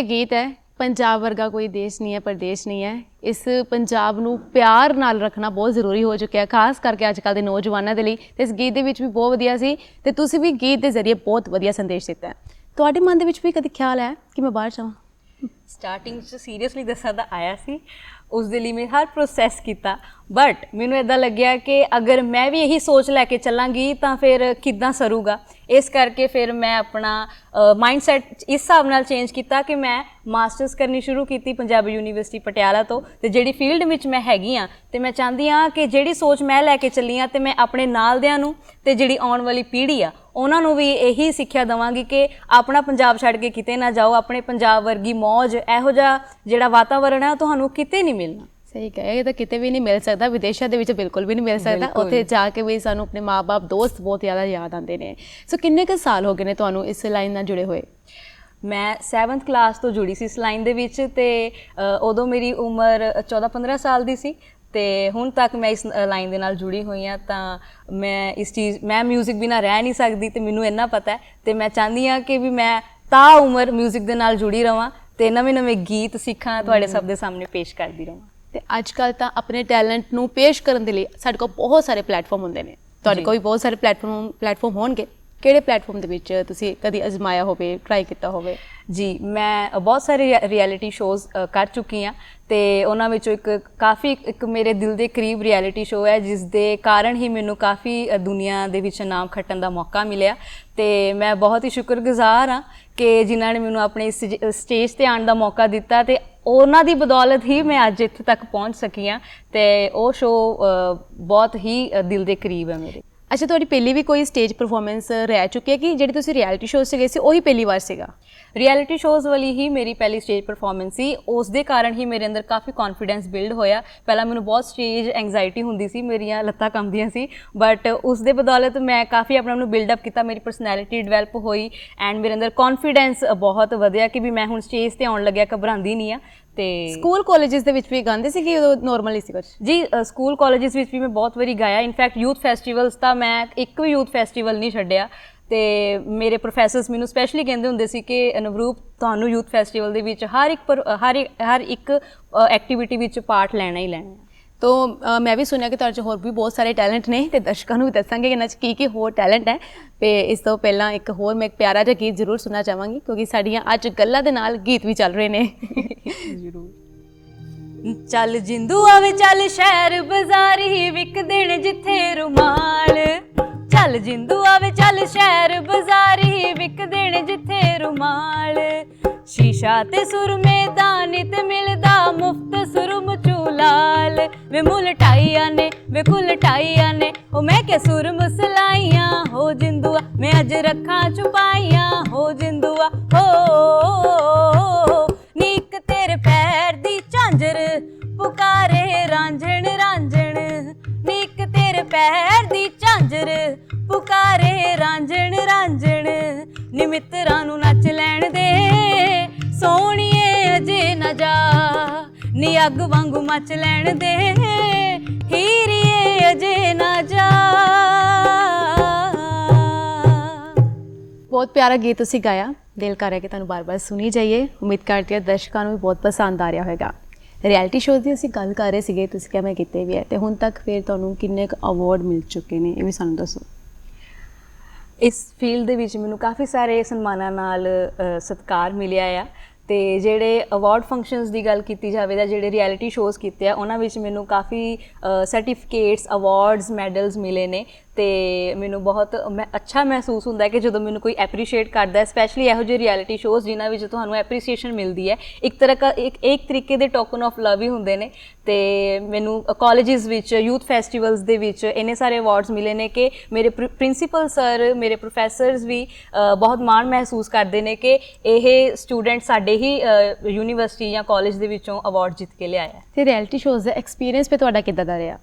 ਇਹ ਗੀਤ ਹੈ, ਪੰਜਾਬ ਵਰਗਾ ਕੋਈ ਦੇਸ਼ ਨਹੀਂ ਹੈ, ਪ੍ਰਦੇਸ਼ ਨਹੀਂ ਹੈ, ਇਸ ਪੰਜਾਬ ਨੂੰ ਪਿਆਰ ਨਾਲ ਰੱਖਣਾ ਬਹੁਤ ਜ਼ਰੂਰੀ ਹੋ ਚੁੱਕਿਆ ਖਾਸ ਕਰਕੇ ਅੱਜ ਕੱਲ੍ਹ ਦੇ ਨੌਜਵਾਨਾਂ ਦੇ ਲਈ, ਤੇ ਇਸ ਗੀਤ ਦੇ ਵਿੱਚ ਵੀ ਬਹੁਤ ਵਧੀਆ ਸੀ, ਤੇ ਤੁਸੀਂ ਵੀ ਗੀਤ ਦੇ ਜ਼ਰੀਏ ਬਹੁਤ ਵਧੀਆ ਸੰਦੇਸ਼ ਦਿੱਤਾ ਹੈ। ਤੁਹਾਡੇ ਮਨ ਦੇ ਵਿੱਚ ਵੀ ਕਦੇ ਖਿਆਲ ਹੈ ਕਿ ਮੈਂ ਬਾਹਰ ਜਾਵਾਂ? ਸਟਾਰਟਿੰਗ 'ਚ ਸੀਰੀਅਸਲੀ ਦੱਸਾਂ ਤਾਂ ਆਇਆ ਸੀ ਉਸ ਦੇ ਲਈ ਮੈਂ ਹਰ ਪ੍ਰੋਸੈਸ ਕੀਤਾ। ਬਟ ਮੈਨੂੰ ਇਦਾਂ ਲੱਗਿਆ ਕਿ ਅਗਰ ਮੈਂ ਵੀ ਇਹੀ ਸੋਚ ਲੈ ਕੇ ਚੱਲਾਂਗੀ, ਤਾਂ ਫਿਰ ਕਿੱਦਾਂ ਸਰੂਗਾ? ਇਸ ਕਰਕੇ ਫਿਰ ਮੈਂ ਆਪਣਾ ਮਾਈਂਡਸੈਟ ਇਸ ਹਿਸਾਬ ਨਾਲ ਚੇਂਜ ਕੀਤਾ ਕਿ ਮੈਂ ਮਾਸਟਰਸ ਕਰਨੀ ਸ਼ੁਰੂ ਕੀਤੀ ਪੰਜਾਬੀ ਯੂਨੀਵਰਸਿਟੀ ਪਟਿਆਲਾ ਤੋਂ, ਤੇ ਜਿਹੜੀ ਫੀਲਡ ਵਿੱਚ ਮੈਂ ਹੈਗੀ ਆ, ਤੇ ਮੈਂ ਚਾਹੁੰਦੀ ਆ ਕਿ ਜਿਹੜੀ ਸੋਚ ਮੈਂ ਲੈ ਕੇ ਚੱਲੀ ਆ, ਤੇ ਮੈਂ ਆਪਣੇ ਨਾਲਦਿਆਂ ਨੂੰ, ਤੇ ਜਿਹੜੀ ਆਉਣ ਵਾਲੀ ਪੀੜ੍ਹੀ ਆ ਉਹਨਾਂ ਨੂੰ ਵੀ ਇਹੀ ਸਿੱਖਿਆ ਦਵਾਂਗੀ ਕਿ ਆਪਣਾ ਪੰਜਾਬ ਛੱਡ ਕੇ ਕਿਤੇ ਨਾ ਜਾਓ ਆਪਣੇ ਪੰਜਾਬ ਵਰਗੀ ਮੌਜ ਇਹੋ ਜਿਹਾ ਜਿਹੜਾ ਵਾਤਾਵਰਣ ਹੈ ਤੁਹਾਨੂੰ ਕਿਤੇ ਨਹੀਂ ਮਿਲਣਾ। ਸਹੀ ਕਹੇ ਇਹ ਤਾਂ ਕਿਤੇ ਵੀ ਨਹੀਂ ਮਿਲ ਸਕਦਾ ਵਿਦੇਸ਼ਾਂ ਦੇ ਵਿੱਚ ਬਿਲਕੁਲ ਵੀ ਨਹੀਂ ਮਿਲ ਸਕਦਾ। ਉੱਥੇ ਜਾ ਕੇ ਵੀ ਸਾਨੂੰ ਆਪਣੇ ਮਾਪੇ ਦੋਸਤ ਬਹੁਤ ਜ਼ਿਆਦਾ ਯਾਦ ਆਉਂਦੇ ਨੇ। ਸੋ ਕਿੰਨੇ ਕੁ ਸਾਲ ਹੋ ਗਏ ਨੇ ਤੁਹਾਨੂੰ ਇਸ ਲਾਈਨ ਨਾਲ ਜੁੜੇ ਹੋਏ? ਮੈਂ 7th ਕਲਾਸ ਤੋਂ ਜੁੜੀ ਸੀ ਇਸ ਲਾਈਨ ਦੇ ਵਿੱਚ ਤੇ ਉਦੋਂ ਮੇਰੀ ਉਮਰ 14-15 ਸਾਲ ਦੀ ਸੀ। ਤੇ ਹੁਣ ਤੱਕ ਮੈਂ ਇਸ ਲਾਈਨ ਦੇ ਨਾਲ ਜੁੜੀ ਹੋਈ ਹਾਂ ਤਾਂ ਮੈਂ ਇਸ ਚੀਜ਼ ਮੈਂ 뮤직 ਬਿਨਾ ਰਹਿ ਨਹੀਂ ਸਕਦੀ ਤੇ ਮੈਨੂੰ ਇੰਨਾ ਪਤਾ ਹੈ ਤੇ ਮੈਂ ਚਾਹੁੰਦੀ ਹਾਂ ਕਿ ਵੀ ਮੈਂ ਤਾ ਉਮਰ 뮤직 ਦੇ ਨਾਲ ਜੁੜੀ ਰਵਾਂ ਤੇ ਨਵੇਂ-ਨਵੇਂ ਗੀਤ ਸਿੱਖਾਂ ਤੁਹਾਡੇ ਸਭ ਦੇ ਸਾਹਮਣੇ ਪੇਸ਼ ਕਰਦੀ ਰਵਾਂ ਤੇ ਅੱਜ ਕੱਲ ਤਾਂ ਆਪਣੇ ਟੈਲੈਂਟ ਨੂੰ ਪੇਸ਼ ਕਰਨ ਦੇ ਲਈ ਸਾਡੇ ਕੋਲ ਬਹੁਤ ਸਾਰੇ ਪਲੇਟਫਾਰਮ ਹੁੰਦੇ ਨੇ ਤੁਹਾਡੇ ਜੀ। ਕੋਲ ਵੀ ਬਹੁਤ ਸਾਰੇ ਪਲੇਟਫਾਰਮ ਪਲੇਟਫਾਰਮ ਹੋਣਗੇ ਕਿਹੜੇ ਪਲੇਟਫਾਰਮ ਦੇ ਵਿੱਚ ਤੁਸੀਂ ਕਦੀ ਅਜ਼ਮਾਇਆ ਹੋਵੇ ਟਰਾਈ ਕੀਤਾ ਹੋਵੇ ਜੀ ਮੈਂ ਬਹੁਤ ਸਾਰੇ ਰਿਐਲਿਟੀ ਸ਼ੋਜ਼ ਕਰ ਚੁੱਕੀ ਹਾਂ ਤੇ ਉਹਨਾਂ ਵਿੱਚੋਂ ਇੱਕ ਕਾਫੀ ਇੱਕ ਮੇਰੇ ਦਿਲ ਦੇ ਕਰੀਬ ਰਿਐਲਿਟੀ ਸ਼ੋਅ ਹੈ ਜਿਸ ਦੇ ਕਾਰਨ ਹੀ ਮੈਨੂੰ ਕਾਫੀ ਦੁਨੀਆ ਦੇ ਵਿੱਚ ਨਾਮ ਖੱਟਣ ਦਾ ਮੌਕਾ ਮਿਲਿਆ। ਤੇ ਮੈਂ ਬਹੁਤ ਹੀ ਸ਼ੁਕਰਗੁਜ਼ਾਰ ਹਾਂ ਕਿ ਜਿਨ੍ਹਾਂ ਨੇ ਮੈਨੂੰ ਆਪਣੇ ਇਸ ਸਟੇਜ ਤੇ ਆਉਣ ਦਾ ਮੌਕਾ ਦਿੱਤਾ ਤੇ ਉਹਨਾਂ ਦੀ ਬਦੌਲਤ ਹੀ ਮੈਂ ਅੱਜ ਇੱਥੇ ਤੱਕ ਪਹੁੰਚ ਸਕੀ ਹਾਂ ਤੇ ਉਹ ਸ਼ੋਅ ਬਹੁਤ ਹੀ ਦਿਲ ਦੇ ਕਰੀਬ ਹੈ ਮੇਰੇ। ਅੱਛਾ, ਤੁਹਾਡੀ ਪਹਿਲੀ ਵੀ ਕੋਈ ਸਟੇਜ ਪਰਫਾਰਮੈਂਸ ਰਹਿ ਚੁੱਕੀ ਹੈ ਕਿ ਜਿਹੜੀ ਤੁਸੀਂ ਰਿਐਲਿਟੀ ਸ਼ੋਜ਼ 'ਚ ਗਏ ਸੀ, ਉਹੀ ਪਹਿਲੀ ਵਾਰ ਸੀਗਾ? ਰਿਐਲਿਟੀ ਸ਼ੋਜ਼ ਵਾਲੀ ਹੀ ਮੇਰੀ ਪਹਿਲੀ ਸਟੇਜ ਪਰਫਾਰਮੈਂਸ ਸੀ। ਉਸ ਦੇ ਕਾਰਨ ਹੀ ਮੇਰੇ ਅੰਦਰ ਕਾਫੀ ਕੌਨਫੀਡੈਂਸ ਬਿਲਡ ਹੋਇਆ। ਪਹਿਲਾਂ ਮੈਨੂੰ ਬਹੁਤ ਸਟੇਜ ਐਂਗਜ਼ਾਇਟੀ ਹੁੰਦੀ ਸੀ, ਮੇਰੀਆਂ ਲੱਤਾਂ ਕੰਬਦੀਆਂ ਸੀ। ਬਟ ਉਸ ਦੇ ਬਦੌਲਤ ਮੈਂ ਕਾਫੀ ਆਪਣੇ ਆਪ ਨੂੰ ਬਿਲਡ ਅਪ ਕੀਤਾ, ਮੇਰੀ ਪਰਸਨੈਲਿਟੀ ਡਿਵੈਲਪ ਹੋਈ। ਐਂਡ ਮੇਰੇ ਅੰਦਰ ਕੌਨਫੀਡੈਂਸ ਬਹੁਤ ਵਧਿਆ ਕਿ ਵੀ ਮੈਂ ਹੁਣ ਸਟੇਜ ਤੇ ਆਉਣ ਲੱਗਿਆ, ਘਬਰਾਉਂਦੀ ਨਹੀਂ ਆ ਤੇ ਸਕੂਲ ਕਾਲਜਸ ਦੇ ਵਿੱਚ ਵੀ ਗਾਉਂਦੇ ਸੀ ਕਿ ਉਦੋਂ ਨਾਰਮਲ ਹੀ ਸੀ ਕੁਝ ਜੀ ਸਕੂਲ ਕਾਲਜਸ ਵਿੱਚ ਵੀ ਮੈਂ ਬਹੁਤ ਵਾਰੀ ਗਾਇਆ। ਇਨਫੈਕਟ ਯੂਥ ਫੈਸਟੀਵਲਸ ਤਾਂ ਮੈਂ ਇੱਕ ਵੀ ਯੂਥ ਫੈਸਟੀਵਲ ਨਹੀਂ ਛੱਡਿਆ। ਤੇ ਮੇਰੇ ਪ੍ਰੋਫੈਸਰਸ ਮੈਨੂੰ ਸਪੈਸ਼ਲੀ ਕਹਿੰਦੇ ਹੁੰਦੇ ਸੀ ਕਿ ਨਵਰੂਪ ਤੁਹਾਨੂੰ ਯੂਥ ਫੈਸਟੀਵਲ ਦੇ ਵਿੱਚ ਹਰ ਇੱਕ ਹਰ ਹਰ ਇੱਕ ਐਕਟੀਵਿਟੀ ਵਿੱਚ ਪਾਰਟ ਲੈਣਾ ਹੀ ਲੈਣਾ ਤੋਂ ਮੈਂ ਵੀ ਸੁਣਿਆ ਕਿ ਤੁਹਾਡੇ 'ਚ ਹੋਰ ਵੀ ਬਹੁਤ ਸਾਰੇ ਟੈਲੈਂਟ ਨੇ ਤੇ ਦਰਸ਼ਕਾਂ ਨੂੰ ਵੀ ਦੱਸਾਂਗੇ ਕਿ ਇਹਨਾਂ 'ਚ ਕੀ ਕੀ ਹੋਰ ਟੈਲੈਂਟ ਹੈ। ਤੇ ਇਸ ਤੋਂ ਪਹਿਲਾਂ ਇੱਕ ਹੋਰ ਮੈਂ ਇੱਕ ਪਿਆਰਾ ਜਿਹਾ ਗੀਤ ਜ਼ਰੂਰ ਸੁਣਨਾ ਚਾਹਾਂਗੀ ਕਿਉਂਕਿ ਸਾਡੀਆਂ ਅੱਜ ਗੱਲਾਂ ਦੇ ਨਾਲ ਗੀਤ ਵੀ ਚੱਲ ਰਹੇ ਨੇ। ਚੱਲ ਜਿੰਦੂ ਆਵੇ, ਚੱਲ ਸ਼ਹਿਰ ਬਾਜ਼ਾਰੀ ਵਿਕਦੇ ਨੇ ਜਿੱਥੇ ਰੁਮਾਲ। ਚੱਲ ਜਿੰਦੂ ਆਵੇ, ਚੱਲ ਸ਼ਹਿਰ ਬਾਜ਼ਾਰੀ ਵਿਕਦੇ ਨੇ ਜਿੱਥੇ ਰੁਮਾਲ। ਸ਼ੀਸ਼ਾ ਤੇ ਸੁਰਮੇ ਦਾ ਨਿਤ ਮਿਲਦਾ ਮੁਫਤ ਸੁਰਮ ਚੂਲਾਲ। ਵੇ ਮੁੱਲ ਟਾਈਆਂ ਨੇ, ਵੇ ਕੁੱਲ ਟਾਈਆਂ ਨੇ ਉਹ ਮੈਂ ਕਿ ਸੁਰਮ ਸਲਾਈਆਂ। ਹੋ ਜਿੰਦੂਆ, ਮੈਂ ਅੱਜ ਰੱਖਾਂ ਛੁਪਾਈਆਂ। ਹੋ ਜਿੰਦੂਆ, ਹੋ, ਨੀਕ ਤੇਰੇ ਪੈਰ ਦੀ ਝਾਂਜਰ, ਪੁਕਾਰੇ ਰਾਂਝਣ ਰਾਂਝਣ। ਨੀਕ ਤੇਰੇ ਪੈਰ ਦੀ ਝਾਂਜਰ, ਪੁਕਾਰੇ ਰਾਂਝਣ ਰਾਂਝਣ। ਨੀ ਨੂੰ ਨੀ ਅੱਗ ਵਾਂਗੂ ਮੱਚ ਲੈਣ ਦੇ। ਹੀਰੀਏ ਅਜੇ ਨਾ ਜਾ। ਬਹੁਤ ਪਿਆਰਾ ਗੀਤ ਤੁਸੀਂ ਗਾਇਆ। ਦਿਲ ਕਰ ਰਿਹਾ ਕਿ ਤੁਹਾਨੂੰ ਬਾਰ-ਬਾਰ ਸੁਣੀ ਜਾਈਏ। ਉਮੀਦ ਕਰਦੀ ਹਾਂ ਦਰਸ਼ਕਾਂ ਨੂੰ ਵੀ ਬਹੁਤ ਪਸੰਦ ਆ ਰਿਹਾ ਹੋਵੇਗਾ। ਰਿਐਲਿਟੀ ਸ਼ੋਅ ਦੀ ਅਸੀਂ ਗੱਲ ਕਰ ਰਹੇ ਸੀਗੇ ਤੁਸੀਂ ਕਿਹਾ ਮੈਂ ਕੀਤੇ ਵੀ ਹੈ। ਤੇ ਹੁਣ ਤੱਕ ਫਿਰ ਤੁਹਾਨੂੰ ਕਿੰਨੇ ਕੁ ਅਵਾਰਡ ਮਿਲ ਚੁੱਕੇ ਨੇ ਇਹ ਵੀ ਸਾਨੂੰ ਦੱਸੋ। ਇਸ ਫੀਲਡ ਦੇ ਵਿੱਚ ਮੈਨੂੰ ਕਾਫੀ ਸਾਰੇ ਸਨਮਾਨਾਂ ਨਾਲ ਸਤਿਕਾਰ ਮਿਲਿਆ ਆ। ਤੇ ਜਿਹੜੇ ਅਵਾਰਡ ਫੰਕਸ਼ਨਸ ਦੀ ਗੱਲ ਕੀਤੀ ਜਾਵੇ ਤਾਂ ਜਿਹੜੇ ਰਿਐਲਿਟੀ ਸ਼ੋਜ਼ ਕੀਤੇ ਆ, ਉਹਨਾਂ ਵਿੱਚ ਮੈਨੂੰ ਕਾਫੀ ਸਰਟੀਫਿਕੇਟਸ ਅਵਾਰਡਸ ਮੈਡਲਸ ਮਿਲੇ ਨੇ। ਤੇ ਮੈਨੂੰ ਬਹੁਤ, ਮੈਂ ਅੱਛਾ ਮਹਿਸੂਸ ਹੁੰਦਾ ਹੈ ਕਿ ਜਦੋਂ ਮੈਨੂੰ ਕੋਈ ਐਪਰੀਸ਼ੀਏਟ ਕਰਦਾ ਹੈ ਸਪੈਸ਼ਲੀ ਇਹੋ ਜਿਹੇ ਰਿਐਲਿਟੀ ਸ਼ੋਜ਼ ਜਿਨ੍ਹਾਂ ਵਿੱਚ ਤੁਹਾਨੂੰ ਐਪਰੀਸੀਏਸ਼ਨ ਮਿਲਦੀ ਹੈ। ਇੱਕ ਤਰ੍ਹਾਂ ਦਾ ਇੱਕ ਇੱਕ ਤਰੀਕੇ ਦੇ ਟੋਕਨ ਆਫ ਲਵ ਹੀ ਹੁੰਦੇ ਨੇ। ਤੇ ਮੈਨੂੰ ਕਾਲਜਸ ਵਿੱਚ ਯੂਥ ਫੈਸਟੀਵਲਸ ਦੇ ਵਿੱਚ ਇੰਨੇ ਸਾਰੇ ਅਵਾਰਡਸ ਮਿਲੇ ਨੇ ਕਿ ਮੇਰੇ ਪ੍ਰਿੰਸੀਪਲ ਸਰ ਮੇਰੇ ਪ੍ਰੋਫੈਸਰਸ ਵੀ ਬਹੁਤ ਮਾਣ ਮਹਿਸੂਸ ਕਰਦੇ ਨੇ ਕਿ ਇਹ ਸਟੂਡੈਂਟ ਸਾਡੇ ਹੀ ਯੂਨੀਵਰਸਿਟੀ ਜਾਂ ਕਾਲਜ ਦੇ ਵਿੱਚੋਂ ਅਵਾਰਡ ਜਿੱਤ ਕੇ ਲਿਆਇਆ ਹੈ। ਤੇ ਰਿਐਲਿਟੀ ਸ਼ੋਜ਼ ਦਾ ਐਕਸਪੀਰੀਅੰਸ ਤੇ ਤੁਹਾਡਾ ਕਿੱਦਾਂ ਦਾ ਰਿਹਾ?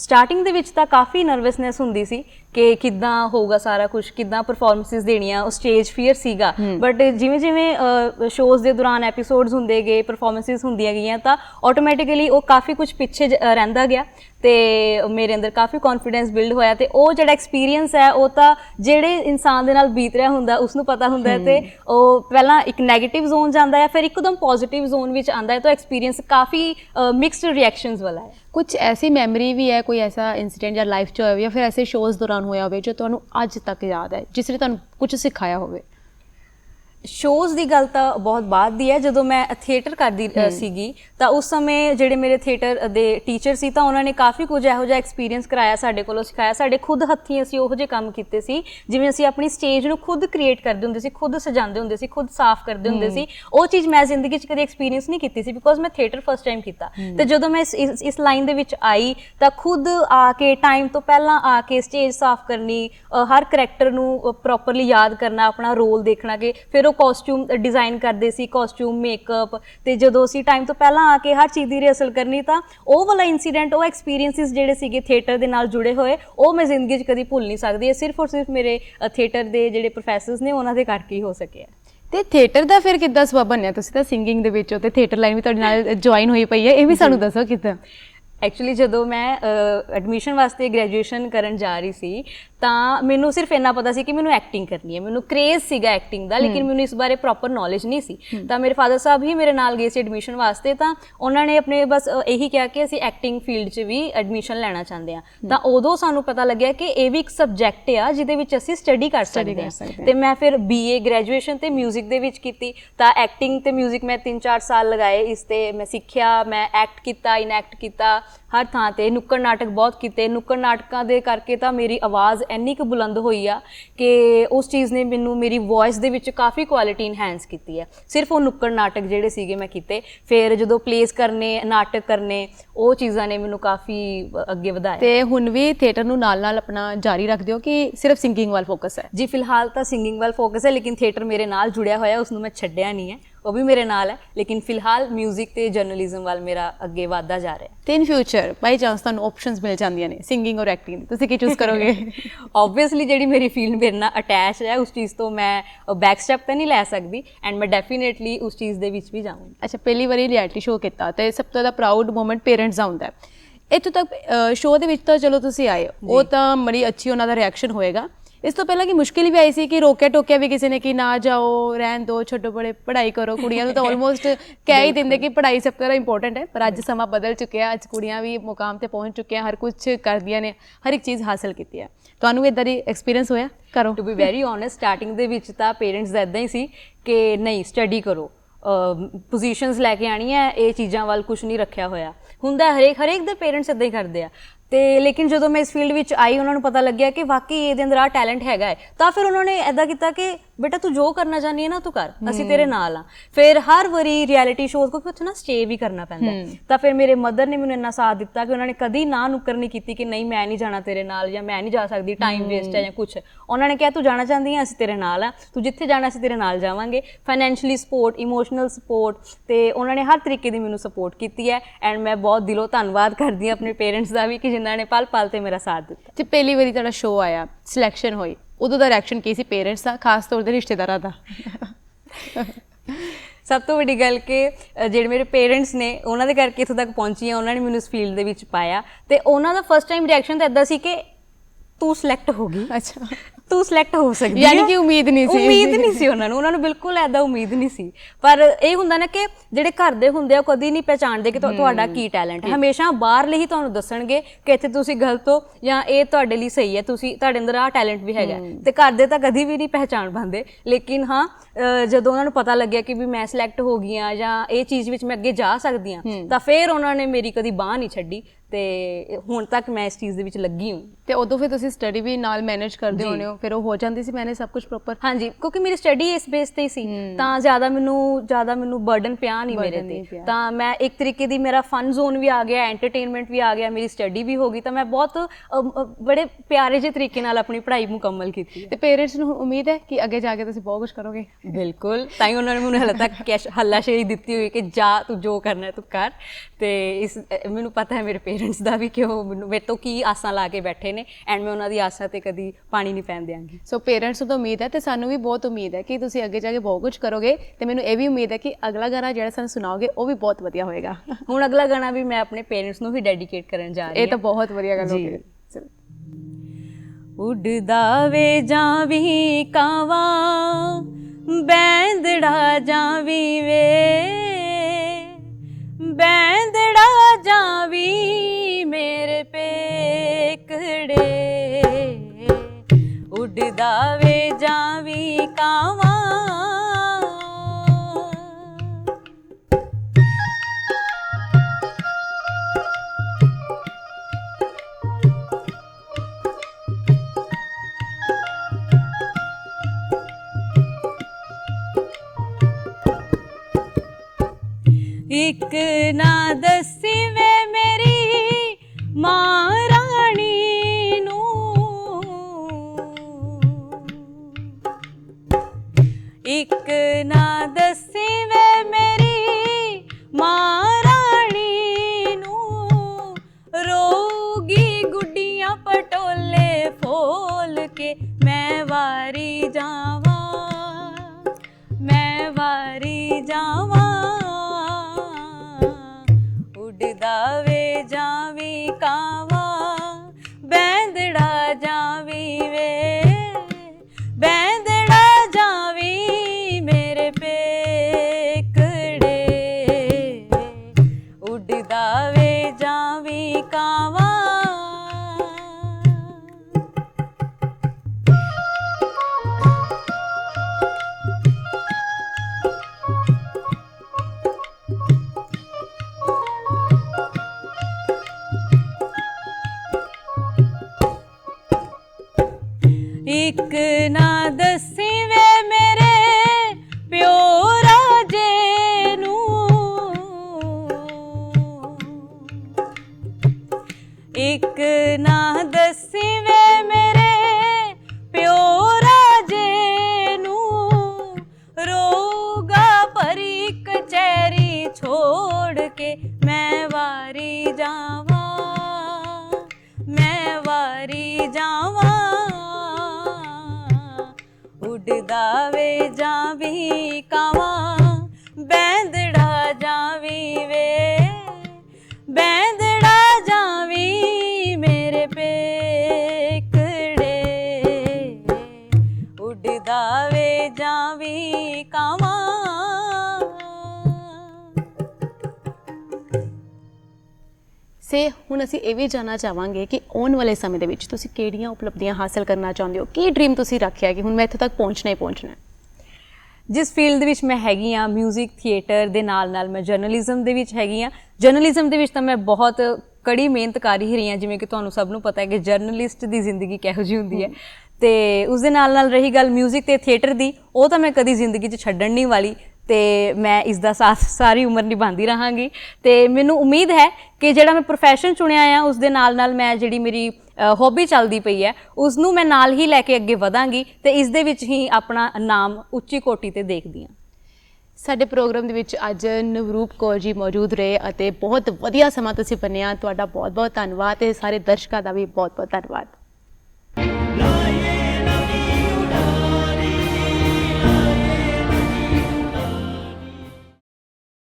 ਸਟਾਰਟਿੰਗ ਦੇ ਵਿੱਚ ਤਾਂ ਕਾਫੀ ਨਰਵਸਨੈਸ ਹੁੰਦੀ ਸੀ ਕਿ ਕਿੱਦਾਂ ਹੋਊਗਾ ਸਾਰਾ ਕੁਝ ਕਿੱਦਾਂ ਪਰਫਾਰਮੈਂਸਿਸ ਦੇਣੀਆਂ ਉਹ ਸਟੇਜ ਫੀਅਰ ਸੀਗਾ। ਬਟ ਜਿਵੇਂ ਜਿਵੇਂ ਸ਼ੋਜ਼ ਦੇ ਦੌਰਾਨ ਐਪੀਸੋਡਸ ਹੁੰਦੇ ਗਏ ਪਰਫਾਰਮੈਂਸਿਸ ਹੁੰਦੀਆਂ ਗਈਆਂ ਤਾਂ ਆਟੋਮੈਟਿਕਲੀ ਉਹ ਕਾਫੀ ਕੁਝ ਪਿੱਛੇ ਰਹਿੰਦਾ ਗਿਆ ਤੇ ਮੇਰੇ ਅੰਦਰ ਕਾਫੀ ਕੌਨਫੀਡੈਂਸ ਬਿਲਡ ਹੋਇਆ ਤੇ ਉਹ ਜਿਹੜਾ ਐਕਸਪੀਰੀਅੰਸ ਹੈ ਉਹ ਤਾਂ ਜਿਹੜੇ ਇਨਸਾਨ ਦੇ ਨਾਲ ਬੀਤ ਰਿਹਾ ਹੁੰਦਾ ਉਸ ਨੂੰ ਪਤਾ ਹੁੰਦਾ ਹੈ ਤੇ ਉਹ ਪਹਿਲਾਂ ਇੱਕ 네ਗੇਟਿਵ ਜ਼ੋਨ ਜਾਂਦਾ ਹੈ ਫਿਰ ਇੱਕਦਮ ਪੋਜ਼ਿਟਿਵ ਜ਼ੋਨ ਵਿੱਚ ਆਂਦਾ ਹੈ ਤਾਂ ਐਕਸਪੀਰੀਅੰਸ ਕਾਫੀ ਮਿਕਸਡ ਰਿਐਕਸ਼ਨਸ ਵਾਲਾ ਹੈ। ਕੁਝ ਐਸੀ ਮੈਮਰੀ ਵੀ ਹੈ ਕੋਈ ਐਸਾ ਇਨਸੀਡੈਂਟ ਜਾਂ ਲਾਈਫ 'ਚ ਹੋਇਆ ਜਾਂ ਫਿਰ ਐਸੇ ਸ਼ੋਅਜ਼ ਦੌਰਾਨ ਹੋਇਆ ਹੋਵੇ ਜੋ ਤੁਹਾਨੂੰ ਅੱਜ ਤੱਕ ਯਾਦ ਹੈ ਜਿਸ ਨੇ ਤੁਹਾਨੂੰ ਕੁਝ ਸਿਖਾਇਆ ਹੋਵੇ। ਸ਼ੋਜ਼ ਦੀ ਗੱਲ ਤਾਂ ਬਹੁਤ ਬਾਅਦ ਦੀ ਹੈ। ਜਦੋਂ ਮੈਂ ਥੀਏਟਰ ਕਰਦੀ ਸੀਗੀ ਤਾਂ ਉਸ ਸਮੇਂ ਜਿਹੜੇ ਮੇਰੇ ਥੀਏਟਰ ਦੇ ਟੀਚਰ ਸੀ ਤਾਂ ਉਹਨਾਂ ਨੇ ਕਾਫੀ ਕੁਝ ਇਹੋ ਜਿਹਾ ਐਕਸਪੀਰੀਅੰਸ ਕਰਾਇਆ ਸਾਡੇ ਕੋਲੋਂ ਸਿਖਾਇਆ। ਸਾਡੇ ਖੁਦ ਹੱਥੀਂ ਅਸੀਂ ਉਹੋ ਜਿਹੇ ਕੰਮ ਕੀਤੇ ਸੀ ਜਿਵੇਂ ਅਸੀਂ ਆਪਣੀ ਸਟੇਜ ਨੂੰ ਖੁਦ ਕ੍ਰੀਏਟ ਕਰਦੇ ਹੁੰਦੇ ਸੀ ਖੁਦ ਸਜਾਉਂਦੇ ਹੁੰਦੇ ਸੀ ਖੁਦ ਸਾਫ਼ ਕਰਦੇ ਹੁੰਦੇ ਸੀ। ਉਹ ਚੀਜ਼ ਮੈਂ ਜ਼ਿੰਦਗੀ 'ਚ ਕਦੇ ਐਕਸਪੀਰੀਅੰਸ ਨਹੀਂ ਕੀਤੀ ਸੀ ਬਿਕੋਜ਼ ਮੈਂ ਥੀਏਟਰ ਫਸਟ ਟਾਈਮ ਕੀਤਾ। ਤੇ ਜਦੋਂ ਮੈਂ ਇਸ- ਇਸ ਲਾਈਨ ਦੇ ਵਿੱਚ ਆਈ ਤਾਂ ਖੁਦ ਆ ਕੇ ਟਾਈਮ ਤੋਂ ਪਹਿਲਾਂ ਆ ਕੇ ਸਟੇਜ ਸਾਫ਼ ਕਰਨੀ ਹਰ ਕਰੈਕਟਰ ਨੂੰ ਪ੍ਰੋਪਰਲੀ ਯਾਦ ਕਰਨਾ ਆਪਣਾ ਰੋਲ ਦੇਖਣਾ ਕਿ ਫਿਰ ਉਹ ਕਾਸਟਿਊਮ ਡਿਜ਼ਾਈਨ ਕਰਦੇ ਸੀ ਕਾਸਟਿਊਮ ਮੇਕਅਪ ਤੇ ਜਦੋਂ ਅਸੀਂ ਟਾਈਮ ਤੋਂ ਪਹਿਲਾਂ ਆ ਕੇ ਹਰ ਚੀਜ਼ ਦੀ ਰਿਹਰਸਲ ਕਰਨੀ ਤਾਂ ਉਹ ਵਾਲਾ ਇਨਸੀਡੈਂਟ ਉਹ ਐਕਸਪੀਰੀਐਂਸਿਸ ਜਿਹੜੇ ਸੀਗੇ ਥੀਏਟਰ ਦੇ ਨਾਲ ਜੁੜੇ ਹੋਏ ਉਹ ਮੈਂ ਜ਼ਿੰਦਗੀ 'ਚ ਕਦੀ ਭੁੱਲ ਨਹੀਂ ਸਕਦੀ। ਇਹ ਸਿਰਫ ਔਰ ਸਿਰਫ ਮੇਰੇ ਥੀਏਟਰ ਦੇ ਜਿਹੜੇ ਪ੍ਰੋਫੈਸਰਸ ਨੇ ਉਹਨਾਂ ਦੇ ਕਰਕੇ ਹੀ ਹੋ ਸਕਿਆ। ਤੇ ਥੀਏਟਰ ਦਾ ਫਿਰ ਕਿੱਦਾਂ ਸਬਬ ਬਣਿਆ? ਤੁਸੀਂ ਤਾਂ ਸਿੰਗਿੰਗ ਦੇ ਵਿੱਚ ਹੋ ਤੇ ਥੀਏਟਰ ਲਾਈਨ ਵੀ ਤੁਹਾਡੇ ਨਾਲ ਜੁਆਇਨ ਹੋਈ ਪਈ ਹੈ ਇਹ ਵੀ ਸਾਨੂੰ ਦੱਸੋ ਕਿੱਦਾਂ? ਐਕਚੁਅਲੀ ਜਦੋਂ ਮੈਂ ਐਡਮਿਸ਼ਨ ਵਾਸਤੇ ਗ੍ਰੈਜੂਏਸ਼ਨ ਕਰਨ ਜਾ ਰਹੀ ਸੀ ਤਾਂ ਮੈਨੂੰ ਸਿਰਫ ਇੰਨਾ ਪਤਾ ਸੀ ਕਿ ਮੈਨੂੰ ਐਕਟਿੰਗ ਕਰਨੀ ਹੈ ਮੈਨੂੰ ਕ੍ਰੇਜ਼ ਸੀਗਾ ਐਕਟਿੰਗ ਦਾ ਲੇਕਿਨ ਮੈਨੂੰ ਇਸ ਬਾਰੇ ਪ੍ਰੋਪਰ ਨੌਲੇਜ ਨਹੀਂ ਸੀ ਤਾਂ ਮੇਰੇ ਫਾਦਰ ਸਾਹਿਬ ਹੀ ਮੇਰੇ ਨਾਲ ਗਏ ਸੀ ਐਡਮਿਸ਼ਨ ਵਾਸਤੇ ਤਾਂ ਉਹਨਾਂ ਨੇ ਆਪਣੇ ਬਸ ਅ, ਇਹੀ ਕਿਹਾ ਕਿ ਅਸੀਂ ਐਕਟਿੰਗ ਫੀਲਡ 'ਚ ਵੀ ਐਡਮਿਸ਼ਨ ਲੈਣਾ ਚਾਹੁੰਦੇ ਹਾਂ ਤਾਂ ਉਦੋਂ ਸਾਨੂੰ ਪਤਾ ਲੱਗਿਆ ਕਿ ਇਹ ਵੀ ਇੱਕ ਸਬਜੈਕਟ ਆ ਜਿਹਦੇ ਵਿੱਚ ਅਸੀਂ ਸਟੱਡੀ ਕਰ ਸਕਦੇ ਕਰ ਹਾਂ ਸਕਦੇ ਹਾਂ। ਤੇ ਮੈਂ ਫਿਰ ਬੀਏ ਗ੍ਰੈਜੂਏਸ਼ਨ ਤੇ 뮤직 ਦੇ ਵਿੱਚ ਕੀਤੀ ਤਾਂ ਐਕਟਿੰਗ ਤੇ 뮤직 ਮੈਂ 3-4 ਸਾਲ ਲਗਾਏ ਇਸ ਤੇ ਮੈਂ ਸਿੱਖਿਆ ਮੈਂ ਐਕਟ ਕੀਤਾ ਇਨੈਕਟ ਕੀਤਾ ਹਰ ਥਾਂ ਤੇ ਨੁੱਕੜ ਨਾਟਕ ਬਹੁਤ ਕੀਤੇ। ਨੁੱਕੜ ਨਾਟਕਾਂ ਦੇ ਕਰਕੇ ਤਾਂ ਮੇਰੀ ਆਵਾਜ਼ ਇੰਨੀ ਕੁ ਬੁਲੰਦ ਹੋਈ ਆ ਕਿ ਉਸ ਚੀਜ਼ ਨੇ ਮੈਨੂੰ ਮੇਰੀ ਵੌਇਸ ਦੇ ਵਿੱਚ ਕਾਫੀ ਕੁਆਲਿਟੀ ਇਨਹੈਂਸ ਕੀਤੀ ਹੈ ਸਿਰਫ ਉਹ ਨੁੱਕੜ ਨਾਟਕ ਜਿਹੜੇ ਸੀਗੇ ਮੈਂ ਕੀਤੇ। ਫਿਰ ਜਦੋਂ ਪਲੇਸ ਕਰਨੇ ਨਾਟਕ ਕਰਨੇ ਉਹ ਚੀਜ਼ਾਂ ਨੇ ਮੈਨੂੰ ਕਾਫੀ ਅੱਗੇ ਵਧਾਇਆ। ਤੇ ਹੁਣ ਵੀ ਥੀਏਟਰ ਨੂੰ ਨਾਲ-ਨਾਲ ਆਪਣਾ ਜਾਰੀ ਰੱਖਦੇ ਹੋ ਕਿ ਸਿਰਫ ਸਿੰਗਿੰਗ ਵੱਲ ਫੋਕਸ ਹੈ? ਜੀ ਫਿਲਹਾਲ ਤਾਂ ਸਿੰਗਿੰਗ ਵੱਲ ਫੋਕਸ ਹੈ ਲੇਕਿਨ ਥੀਏਟਰ ਮੇਰੇ ਨਾਲ ਜੁੜਿਆ ਹੋਇਆ ਉਸ ਨੂੰ ਮੈਂ ਛੱਡਿਆ ਨਹੀਂ ਹੈ। ਉਹ ਵੀ ਮੇਰੇ ਨਾਲ ਹੈ ਲੇਕਿਨ ਫਿਲਹਾਲ 뮤직 ਤੇ ਜਰਨਲਿਜ਼ਮ ਵੱਲ ਮੇਰਾ ਅੱਗੇ ਵਧਦਾ ਜਾ ਰਿਹਾ ਹੈ। ਤੇ ਇਨ ਫਿਊਚਰ ਬਾਈ ਚਾਂਸ ਤੁਹਾਨੂੰ ਆਪਸ਼ਨਸ ਮਿਲ ਜਾਂਦੀਆਂ ਨੇ ਸਿੰਗਿੰਗ ਔਰ ਐਕਟਿੰਗ ਦੀ ਤੁਸੀਂ ਕੀ ਚੂਜ਼ (laughs) ਕਰੋਗੇ? ਆਬਵੀਅਸਲੀ ਜਿਹੜੀ ਮੇਰੀ ਫੀਲਡ ਮੇਰੇ ਨਾਲ ਅਟੈਚ ਹੈ ਉਸ ਚੀਜ਼ ਤੋਂ ਮੈਂ ਬੈਕ ਸਟੈਪ ਤਾਂ ਨਹੀਂ ਲੈ ਸਕਦੀ ਐਂਡ ਮੈਂ ਡੈਫੀਨੇਟਲੀ ਉਸ ਚੀਜ਼ ਦੇ ਵਿੱਚ ਵੀ ਜਾਵਾਂਗੀ ਅੱਛਾ ਪਹਿਲੀ ਵਾਰੀ ਰਿਐਲਿਟੀ ਸ਼ੋਅ ਕੀਤਾ ਤੇ ਸਭ ਤੋਂ ਜ਼ਿਆਦਾ ਪ੍ਰਾਊਡ ਮੂਮੈਂਟ ਪੇਰੈਂਟਸ ਦਾ ਹੁੰਦਾ ਹੈ। ਇੱਥੋਂ ਤੱਕ ਸ਼ੋਅ ਦੇ ਵਿੱਚ ਤਾਂ ਚਲੋ ਤੁਸੀਂ ਆਏ। ਉਹ ਤਾਂ ਬੜੀ ਅੱਛੀ ਉਹਨਾਂ ਦਾ ਰਿਐਕਸ਼ਨ ਹੋਏਗਾ ਇਸ ਤੋਂ ਪਹਿਲਾਂ ਕੀ ਮੁਸ਼ਕਿਲ ਵੀ ਆਈ ਸੀ ਕਿ ਰੋਕਿਆ ਟੋਕਿਆ ਵੀ ਕਿਸੇ ਨੇ ਕਿ ਨਾ ਜਾਓ ਰਹਿਣ ਦਿਓ ਛੋਟੋ ਬੜੇ ਪੜ੍ਹਾਈ ਕਰੋ ਕੁੜੀਆਂ ਨੂੰ ਤਾਂ ਆਲਮੋਸਟ ਕਹਿ ਹੀ ਦਿੰਦੇ ਕਿ ਪੜ੍ਹਾਈ ਸਭ ਤੋਂ ਇੰਪੋਰਟੈਂਟ ਹੈ ਪਰ ਅੱਜ ਸਮਾਂ ਬਦਲ ਚੁੱਕਿਆ ਅੱਜ ਕੁੜੀਆਂ ਵੀ ਮੁਕਾਮ ਤੇ ਪਹੁੰਚ ਚੁੱਕੀਆਂ ਹਰ ਕੁਝ ਕਰਦੀਆਂ ਨੇ ਹਰ ਇੱਕ ਚੀਜ਼ ਹਾਸਲ ਕੀਤੀ ਹੈ। ਤੁਹਾਨੂੰ ਇਦਾਂ ਦੀ ਐਕਸਪੀਰੀਅੰਸ ਹੋਇਆ? ਕਰੋ to be very honest starting ਦੇ ਵਿੱਚ ਤਾਂ ਪੇਰੈਂਟਸ ਦਾ ਇਦਾਂ ਹੀ ਸੀ ਕਿ ਨਹੀਂ ਸਟੱਡੀ ਕਰੋ। ਪੋਜੀਸ਼ਨਸ ਲੈ ਕੇ ਆਣੀ ਹੈ ਇਹ ਚੀਜ਼ਾਂ ਵੱਲ ਕੁਝ ਨਹੀਂ ਰੱਖਿਆ ਹੋਇਆ। ਹੁੰਦਾ ਹਰੇਕ ਹਰੇਕ ਦੇ ਪੇਰੈਂਟਸ ਇਦਾਂ ਹੀ ਕਰਦੇ ਆ। ਤੇ ਲੇਕਿਨ ਜਦੋਂ ਮੈਂ ਇਸ ਫੀਲਡ ਵਿੱਚ ਆਈ, ਉਹਨਾਂ ਨੂੰ ਪਤਾ ਲੱਗਿਆ ਕਿ ਵਾਕਈ ਇਹਦੇ ਅੰਦਰ ਆ ਟੈਲੈਂਟ ਹੈਗਾ ਹੈ। ਤਾਂ ਫਿਰ ਉਹਨਾਂ ਨੇ ਐਦਾਂ ਕੀਤਾ ਕਿ ਬੇਟਾ ਤੂੰ ਜੋ ਕਰਨਾ ਚਾਹਨੀ ਹੈ ਨਾ ਤੂੰ ਕਰ ਅਸੀਂ ਤੇਰੇ ਨਾਲ ਆ ਫਿਰ ਹਰ ਵਾਰੀ ਰਿਐਲਿਟੀ ਸ਼ੋਜ਼ ਕਿਉਂਕਿ ਉੱਥੇ ਨਾ ਸਟੇ ਵੀ ਕਰਨਾ ਪੈਂਦਾ। ਤਾਂ ਫਿਰ ਮੇਰੇ ਮਦਰ ਨੇ ਮੈਨੂੰ ਇੰਨਾ ਸਾਥ ਦਿੱਤਾ ਕਿ ਉਹਨਾਂ ਨੇ ਕਦੀ ਨਾ ਨੁੱਕਰ ਨਹੀਂ ਕੀਤੀ ਕਿ ਨਹੀਂ ਮੈਂ ਨਹੀਂ ਜਾਣਾ ਤੇਰੇ ਨਾਲ ਜਾਂ ਮੈਂ ਨਹੀਂ ਜਾ ਸਕਦੀ ਟਾਈਮ ਵੇਸਟ ਹੈ ਜਾਂ ਕੁਝ ਉਹਨਾਂ ਨੇ ਕਿਹਾ ਤੂੰ ਜਾਣਾ ਚਾਹੁੰਦੀ ਹੈ ਅਸੀਂ ਤੇਰੇ ਨਾਲ ਆ ਤੂੰ ਜਿੱਥੇ ਜਾਣਾ ਅਸੀਂ ਤੇਰੇ ਨਾਲ ਜਾਵਾਂਗੇ। ਫਾਈਨੈਂਸ਼ੀਅਲੀ ਸਪੋਰਟ ਇਮੋਸ਼ਨਲ ਸਪੋਰਟ ਤੇ ਉਹਨਾਂ ਨੇ ਹਰ ਤਰੀਕੇ ਦੀ ਮੈਨੂੰ ਸਪੋਰਟ ਕੀਤੀ ਹੈ। ਐਂਡ ਮੈਂ ਬਹੁਤ ਦਿਲੋਂ ਧੰਨਵਾਦ ਕਰਦੀ ਹਾਂ ਆਪਣੇ ਪੇਰੈਂਟਸ ਦਾ ਵੀ ਕਿ ਜਿਨ੍ਹਾਂ ਨੇ ਪਲ ਪਲ ਤੇ ਮੇਰਾ ਸਾਥ ਦਿੱਤਾ। ਤੇ ਪਹਿਲੀ ਵਾਰੀ ਤੁਹਾਡਾ ਸ਼ੋਅ ਆਇਆ ਸਿਲੈਕਸ਼ਨ ਹੋਈ। ਉਦੋਂ ਦਾ ਰਿਐਕਸ਼ਨ ਕੀ ਸੀ ਪੇਰੈਂਟਸ ਦਾ ਖਾਸ ਤੌਰ ਤੇ ਰਿਸ਼ਤੇਦਾਰਾਂ ਦਾ? ਸਭ ਤੋਂ ਵੱਡੀ ਗੱਲ ਕਿ ਅ, ਜਿਹੜੇ ਮੇਰੇ ਪੇਰੈਂਟਸ ਨੇ ਉਹਨਾਂ ਦੇ ਕਰਕੇ ਇੱਥੋਂ ਤੱਕ ਪਹੁੰਚੀ ਹਾਂ ਉਹਨਾਂ ਨੇ ਮੈਨੂੰ ਇਸ ਫੀਲਡ ਦੇ ਵਿੱਚ ਪਾਇਆ। ਤੇ ਉਹਨਾਂ ਦਾ ਫਸਟ ਟਾਈਮ ਰਿਐਕਸ਼ਨ ਤਾਂ ਇਦਾਂ ਸੀ ਕਿ ਤੂੰ ਸਿਲੈਕਟ ਹੋ ਗਈ। ਅੱਛਾ। ਤੂੰ ਸਿਲੈਕਟ ਹੋ ਸਕਦੀ ਯਾਨੀ। ਕਿ ਉਮੀਦ ਨਹੀਂ ਸੀ। ਉਮੀਦ ਨਹੀਂ ਸੀ ਉਹਨਾਂ ਨੂੰ। ਉਹਨਾਂ ਨੂੰ ਬਿਲਕੁਲ ਐਦਾ ਉਮੀਦ ਨਹੀਂ ਸੀ। ਪਰ ਇਹ ਹੁੰਦਾ ਨਾ ਕਿ ਜਿਹੜੇ ਘਰ ਦੇ ਹੁੰਦੇ ਆ ਕਦੀ ਨਹੀਂ ਪਹਿਚਾਣਦੇ ਕਿ ਤੁਹਾ- ਤੁਹਾਡਾ ਕੀ ਟੈਲੈਂਟ ਹੈ। ਹਮੇਸ਼ਾ ਬਾਹਰਲੇ ਹੀ ਤੁਹਾਨੂੰ ਦੱਸਣਗੇ ਕਿ ਇੱਥੇ ਤੁਸੀਂ ਗਲਤ ਹੋ ਜਾਂ ਇਹ ਤੁਹਾਡੇ ਲਈ ਸਹੀ ਹੈ। ਤੁਸੀਂ ਤੁਹਾਡੇ ਅੰਦਰ ਆ ਟੈਲੈਂਟ ਵੀ ਹੈਗਾ। ਤੇ ਘਰ ਦੇ ਤਾਂ ਕਦੀ ਵੀ ਨਹੀਂ ਪਹਿਚਾਣ ਪਾਉਂਦੇ। ਲੇਕਿਨ ਹਾਂ ਜਦੋਂ ਉਹਨਾਂ ਨੂੰ ਪਤਾ ਲੱਗਿਆ ਕਿ ਵੀ ਮੈਂ ਸਿਲੈਕਟ ਹੋ ਗਈ ਆ ਜਾਂ ਇਹ ਚੀਜ਼ ਵਿੱਚ ਮੈਂ ਅੱਗੇ ਜਾ ਸਕਦੀ ਆ ਤਾਂ ਫਿਰ ਉਹਨਾਂ ਨੇ ਮੇਰੀ ਕਦੀ ਬਾਹ ਨਹੀਂ ਛੱਡੀ। ਤੇ ਹੁਣ ਤੱਕ ਮੈਂ ਇਸ ਚੀਜ਼ ਦੇ ਵਿੱਚ ਲੱਗੀ ਹਾਂ। ਤੇ ਉਦੋਂ ਫਿਰ ਤੁਸੀਂ ਸਟੱਡੀ ਵੀ ਨਾਲ ਮੈਨੇਜ ਕਰਦੇ ਹੋਣੇ ਹੋ ਫਿਰ ਉਹ ਹੋ ਜਾਂਦੀ ਸੀ ਮੈਨੇ ਸਭ ਕੁਝ ਪ੍ਰੋਪਰ ਹਾਂਜੀ ਕਿਉਂਕਿ ਮੇਰੀ ਸਟੱਡੀ ਇਸ ਬੇਸ ਤੇ ਹੀ ਸੀ। ਤਾਂ ਜ਼ਿਆਦਾ ਮੈਨੂੰ ਜ਼ਿਆਦਾ ਮੈਨੂੰ ਬਰਡਨ ਪਿਆ ਨਹੀਂ ਮੇਰੇ ਤੇ। ਤਾਂ ਮੈਂ ਇੱਕ ਤਰੀਕੇ ਦੀ ਮੇਰਾ ਫਨ ਜ਼ੋਨ ਵੀ ਆ ਗਿਆ ਐਂਟਰਟੇਨਮੈਂਟ ਵੀ ਆ ਗਿਆ ਮੇਰੀ ਸਟੱਡੀ ਵੀ ਹੋ ਗਈ। ਤਾਂ ਮੈਂ ਬਹੁਤ ਬੜੇ ਪਿਆਰੇ ਜਿਹੇ ਤਰੀਕੇ ਨਾਲ ਆਪਣੀ ਪੜ੍ਹਾਈ ਮੁਕੰਮਲ ਕੀਤੀ ਤੇ ਪੇਰੈਂਟਸ ਨੂੰ ਉਮੀਦ ਹੈ ਕਿ ਅੱਗੇ ਜਾ ਕੇ ਤੁਸੀਂ ਬਹੁਤ ਕੁਝ ਕਰੋਗੇ? ਬਿਲਕੁਲ। ਤਾਂ ਹੀ ਉਹਨਾਂ ਨੇ ਮੈਨੂੰ ਹਾਲੇ ਤੱਕ ਕੈਸ਼ ਹੱਲਾਸ਼ੇਰੀ ਦਿੱਤੀ ਹੋਈ ਕਿ ਜਾ ਤੂੰ ਜੋ ਕਰਨਾ ਹੈ ਤੂੰ ਕਰ। ਤੇ ਇਸ ਮੈਨੂੰ ਪਤਾ ਹੈ ਮੇਰੇ ਪੇਰੈਂਟਸ ਦਾ ਵੀ ਕਿ ਉਹ ਮੈਨੂੰ ਮੇਰੇ ਤੋਂ ਕੀ ਆਸਾਂ ਲਾ ਕੇ ਬੈਠੇ ਨੇ ਐਂਡ ਮੈਂ ਉਹਨਾਂ ਦੀ ਆਸਾਂ ਤੇ ਕਦੀ ਪਾਣੀ ਨਹੀਂ ਪੈਣ ਦਿਆਂਗੀ। ਸੋ ਪੇਰੈਂਟਸ ਨੂੰ ਤਾਂ ਉਮੀਦ ਹੈ ਤੇ ਸਾਨੂੰ ਵੀ ਬਹੁਤ ਉਮੀਦ ਹੈ ਕਿ ਤੁਸੀਂ ਅੱਗੇ ਜਾ ਕੇ ਬਹੁਤ ਕੁਝ ਕਰੋਗੇ ਤੇ ਮੈਨੂੰ ਇਹ ਵੀ ਉਮੀਦ ਹੈ ਕਿ ਅਗਲਾ ਗਾਣਾ ਜਿਹੜਾ ਸਾਨੂੰ ਸੁਣਾਓਗੇ ਉਹ ਵੀ ਬਹੁਤ ਵਧੀਆ ਹੋਏਗਾ। ਹੁਣ ਅਗਲਾ ਗਾਣਾ ਵੀ ਮੈਂ ਆਪਣੇ ਪੇਰੈਂਟਸ ਨੂੰ ਹੀ ਡੈਡੀਕੇਟ ਕਰਨ ਜਾ ਰਹੀ ਇਹ ਹਾਂ। ਤਾਂ ਬਹੁਤ ਵਧੀਆ ਗੱਲ ਹੋ। ਗਈ। ਚਲੋ। ਉੱਡਦਾ ਵੇ ਜਾਂਵੀ ਕਾਵਾ ਬੈਂਦੜਾ ਜਾਂਵੀ ਵੇ। ਬੈਂਦੜਾ ਜਾਂਵੀ ਮੇਰੇ ਪੇਕੜੇ। ਉੱਡਦਾ ਵੇ ਜਾਂਵੀ ਕਾਵਾਂ ਇੱਕ ਨਾ ਦੱਸੀ ਵੇ ਮੇਰੀ ਮਾਂ। ਉੱਡਦਾ ਜਾਂ ਵੀ ਕਾਵਾਂ, ਬੈਂਦੜਾ ਜਾਵੀ ਵੇ ਬੈਂਦੜਾ ਜਾਂ ਵੀ ਮੇਰੇ ਪੇਕੜੇ ਉੱਡਦਾ ਵੇ ਜਾਵੀ ਕਾਵਾਂ ਸੇ ਹੁਣ ਅਸੀਂ ਇਹ ਵੀ ਜਾਨਣਾ ਚਾਹਾਂਗੇ ਕਿ ਆਉਣ ਵਾਲੇ ਸਮੇਂ ਦੇ ਵਿੱਚ ਤੁਸੀਂ ਕਿਹੜੀਆਂ ਉਪਲਬਧੀਆਂ ਹਾਸਲ ਕਰਨਾ ਚਾਹੁੰਦੇ ਹੋ ਕੀ ਡ੍ਰੀਮ ਤੁਸੀਂ ਰੱਖਿਆ ਕਿ ਹੁਣ ਮੈਂ ਇੱਥੇ ਤੱਕ ਪਹੁੰਚਣਾ ਹੀ ਪਹੁੰਚਣਾ ਹੈ ਜਿਸ ਫੀਲਡ ਦੇ ਵਿੱਚ ਮੈਂ ਹੈਗੀ ਆ 뮤직 ਥੀਏਟਰ ਦੇ ਨਾਲ ਨਾਲ ਮੈਂ ਜਰਨਲਿਜ਼ਮ ਦੇ ਵਿੱਚ ਹੈਗੀ ਆ ਜਰਨਲਿਜ਼ਮ ਦੇ ਵਿੱਚ ਤਾਂ ਮੈਂ ਬਹੁਤ ਕੜੀ ਮਿਹਨਤ ਕਰ ਹੀ ਰਹੀ ਹਾਂ ਜਿਵੇਂ ਕਿ ਤੁਹਾਨੂੰ ਸਭ ਨੂੰ ਪਤਾ ਹੈ ਕਿ ਜਰਨਲਿਸਟ ਦੀ ਜ਼ਿੰਦਗੀ ਕਿਹੋ ਜਿਹੀ ਹੁੰਦੀ ਹੈ ਤੇ ਉਸ ਦੇ ਨਾਲ ਨਾਲ ਰਹੀ ਗੱਲ 뮤직 ਤੇ ਥੀਏਟਰ ਦੀ ਉਹ ਤਾਂ ਮੈਂ ਕਦੀ ਜ਼ਿੰਦਗੀ 'ਚ ਛੱਡਣ ਨਹੀਂ ਵਾਲੀ ਤੇ ਮੈਂ ਇਸ ਦਾ ਸਾਥ ਸਾਰੀ ਉਮਰ ਨਿਭਾਉਂਦੀ ਰਹਾਂਗੀ। ਤੇ ਮੈਨੂੰ ਉਮੀਦ ਹੈ ਕਿ ਜਿਹੜਾ ਮੈਂ ਪ੍ਰੋਫੈਸ਼ਨ ਚੁਣਿਆ ਆ, ਉਸ ਦੇ ਨਾਲ ਨਾਲ ਮੈਂ ਜਿਹੜੀ ਮੇਰੀ ਹੌਬੀ ਚੱਲਦੀ ਪਈ ਹੈ ਉਸ ਨੂੰ ਮੈਂ ਨਾਲ ਹੀ ਲੈ ਕੇ ਅੱਗੇ ਵਧਾਂਗੀ ਤੇ ਇਸ ਦੇ ਵਿੱਚ ਹੀ ਆਪਣਾ ਨਾਮ ਉੱਚੀ ਕੋਟੀ ਤੇ ਦੇਖਦੀ ਹਾਂ। ਸਾਡੇ ਪ੍ਰੋਗਰਾਮ ਦੇ ਵਿੱਚ ਅੱਜ ਨਵਰੂਪ ਕੌਰ ਜੀ ਮੌਜੂਦ ਰਹੇ ਅਤੇ ਬਹੁਤ ਵਧੀਆ ਸਮਾਂ ਤੁਸੀਂ ਬੰਨਿਆ। ਤੁਹਾਡਾ ਬਹੁਤ ਬਹੁਤ ਧੰਨਵਾਦ ਤੇ ਸਾਰੇ ਦਰਸ਼ਕਾਂ ਦਾ ਵੀ ਬਹੁਤ ਬਹੁਤ ਧੰਨਵਾਦ।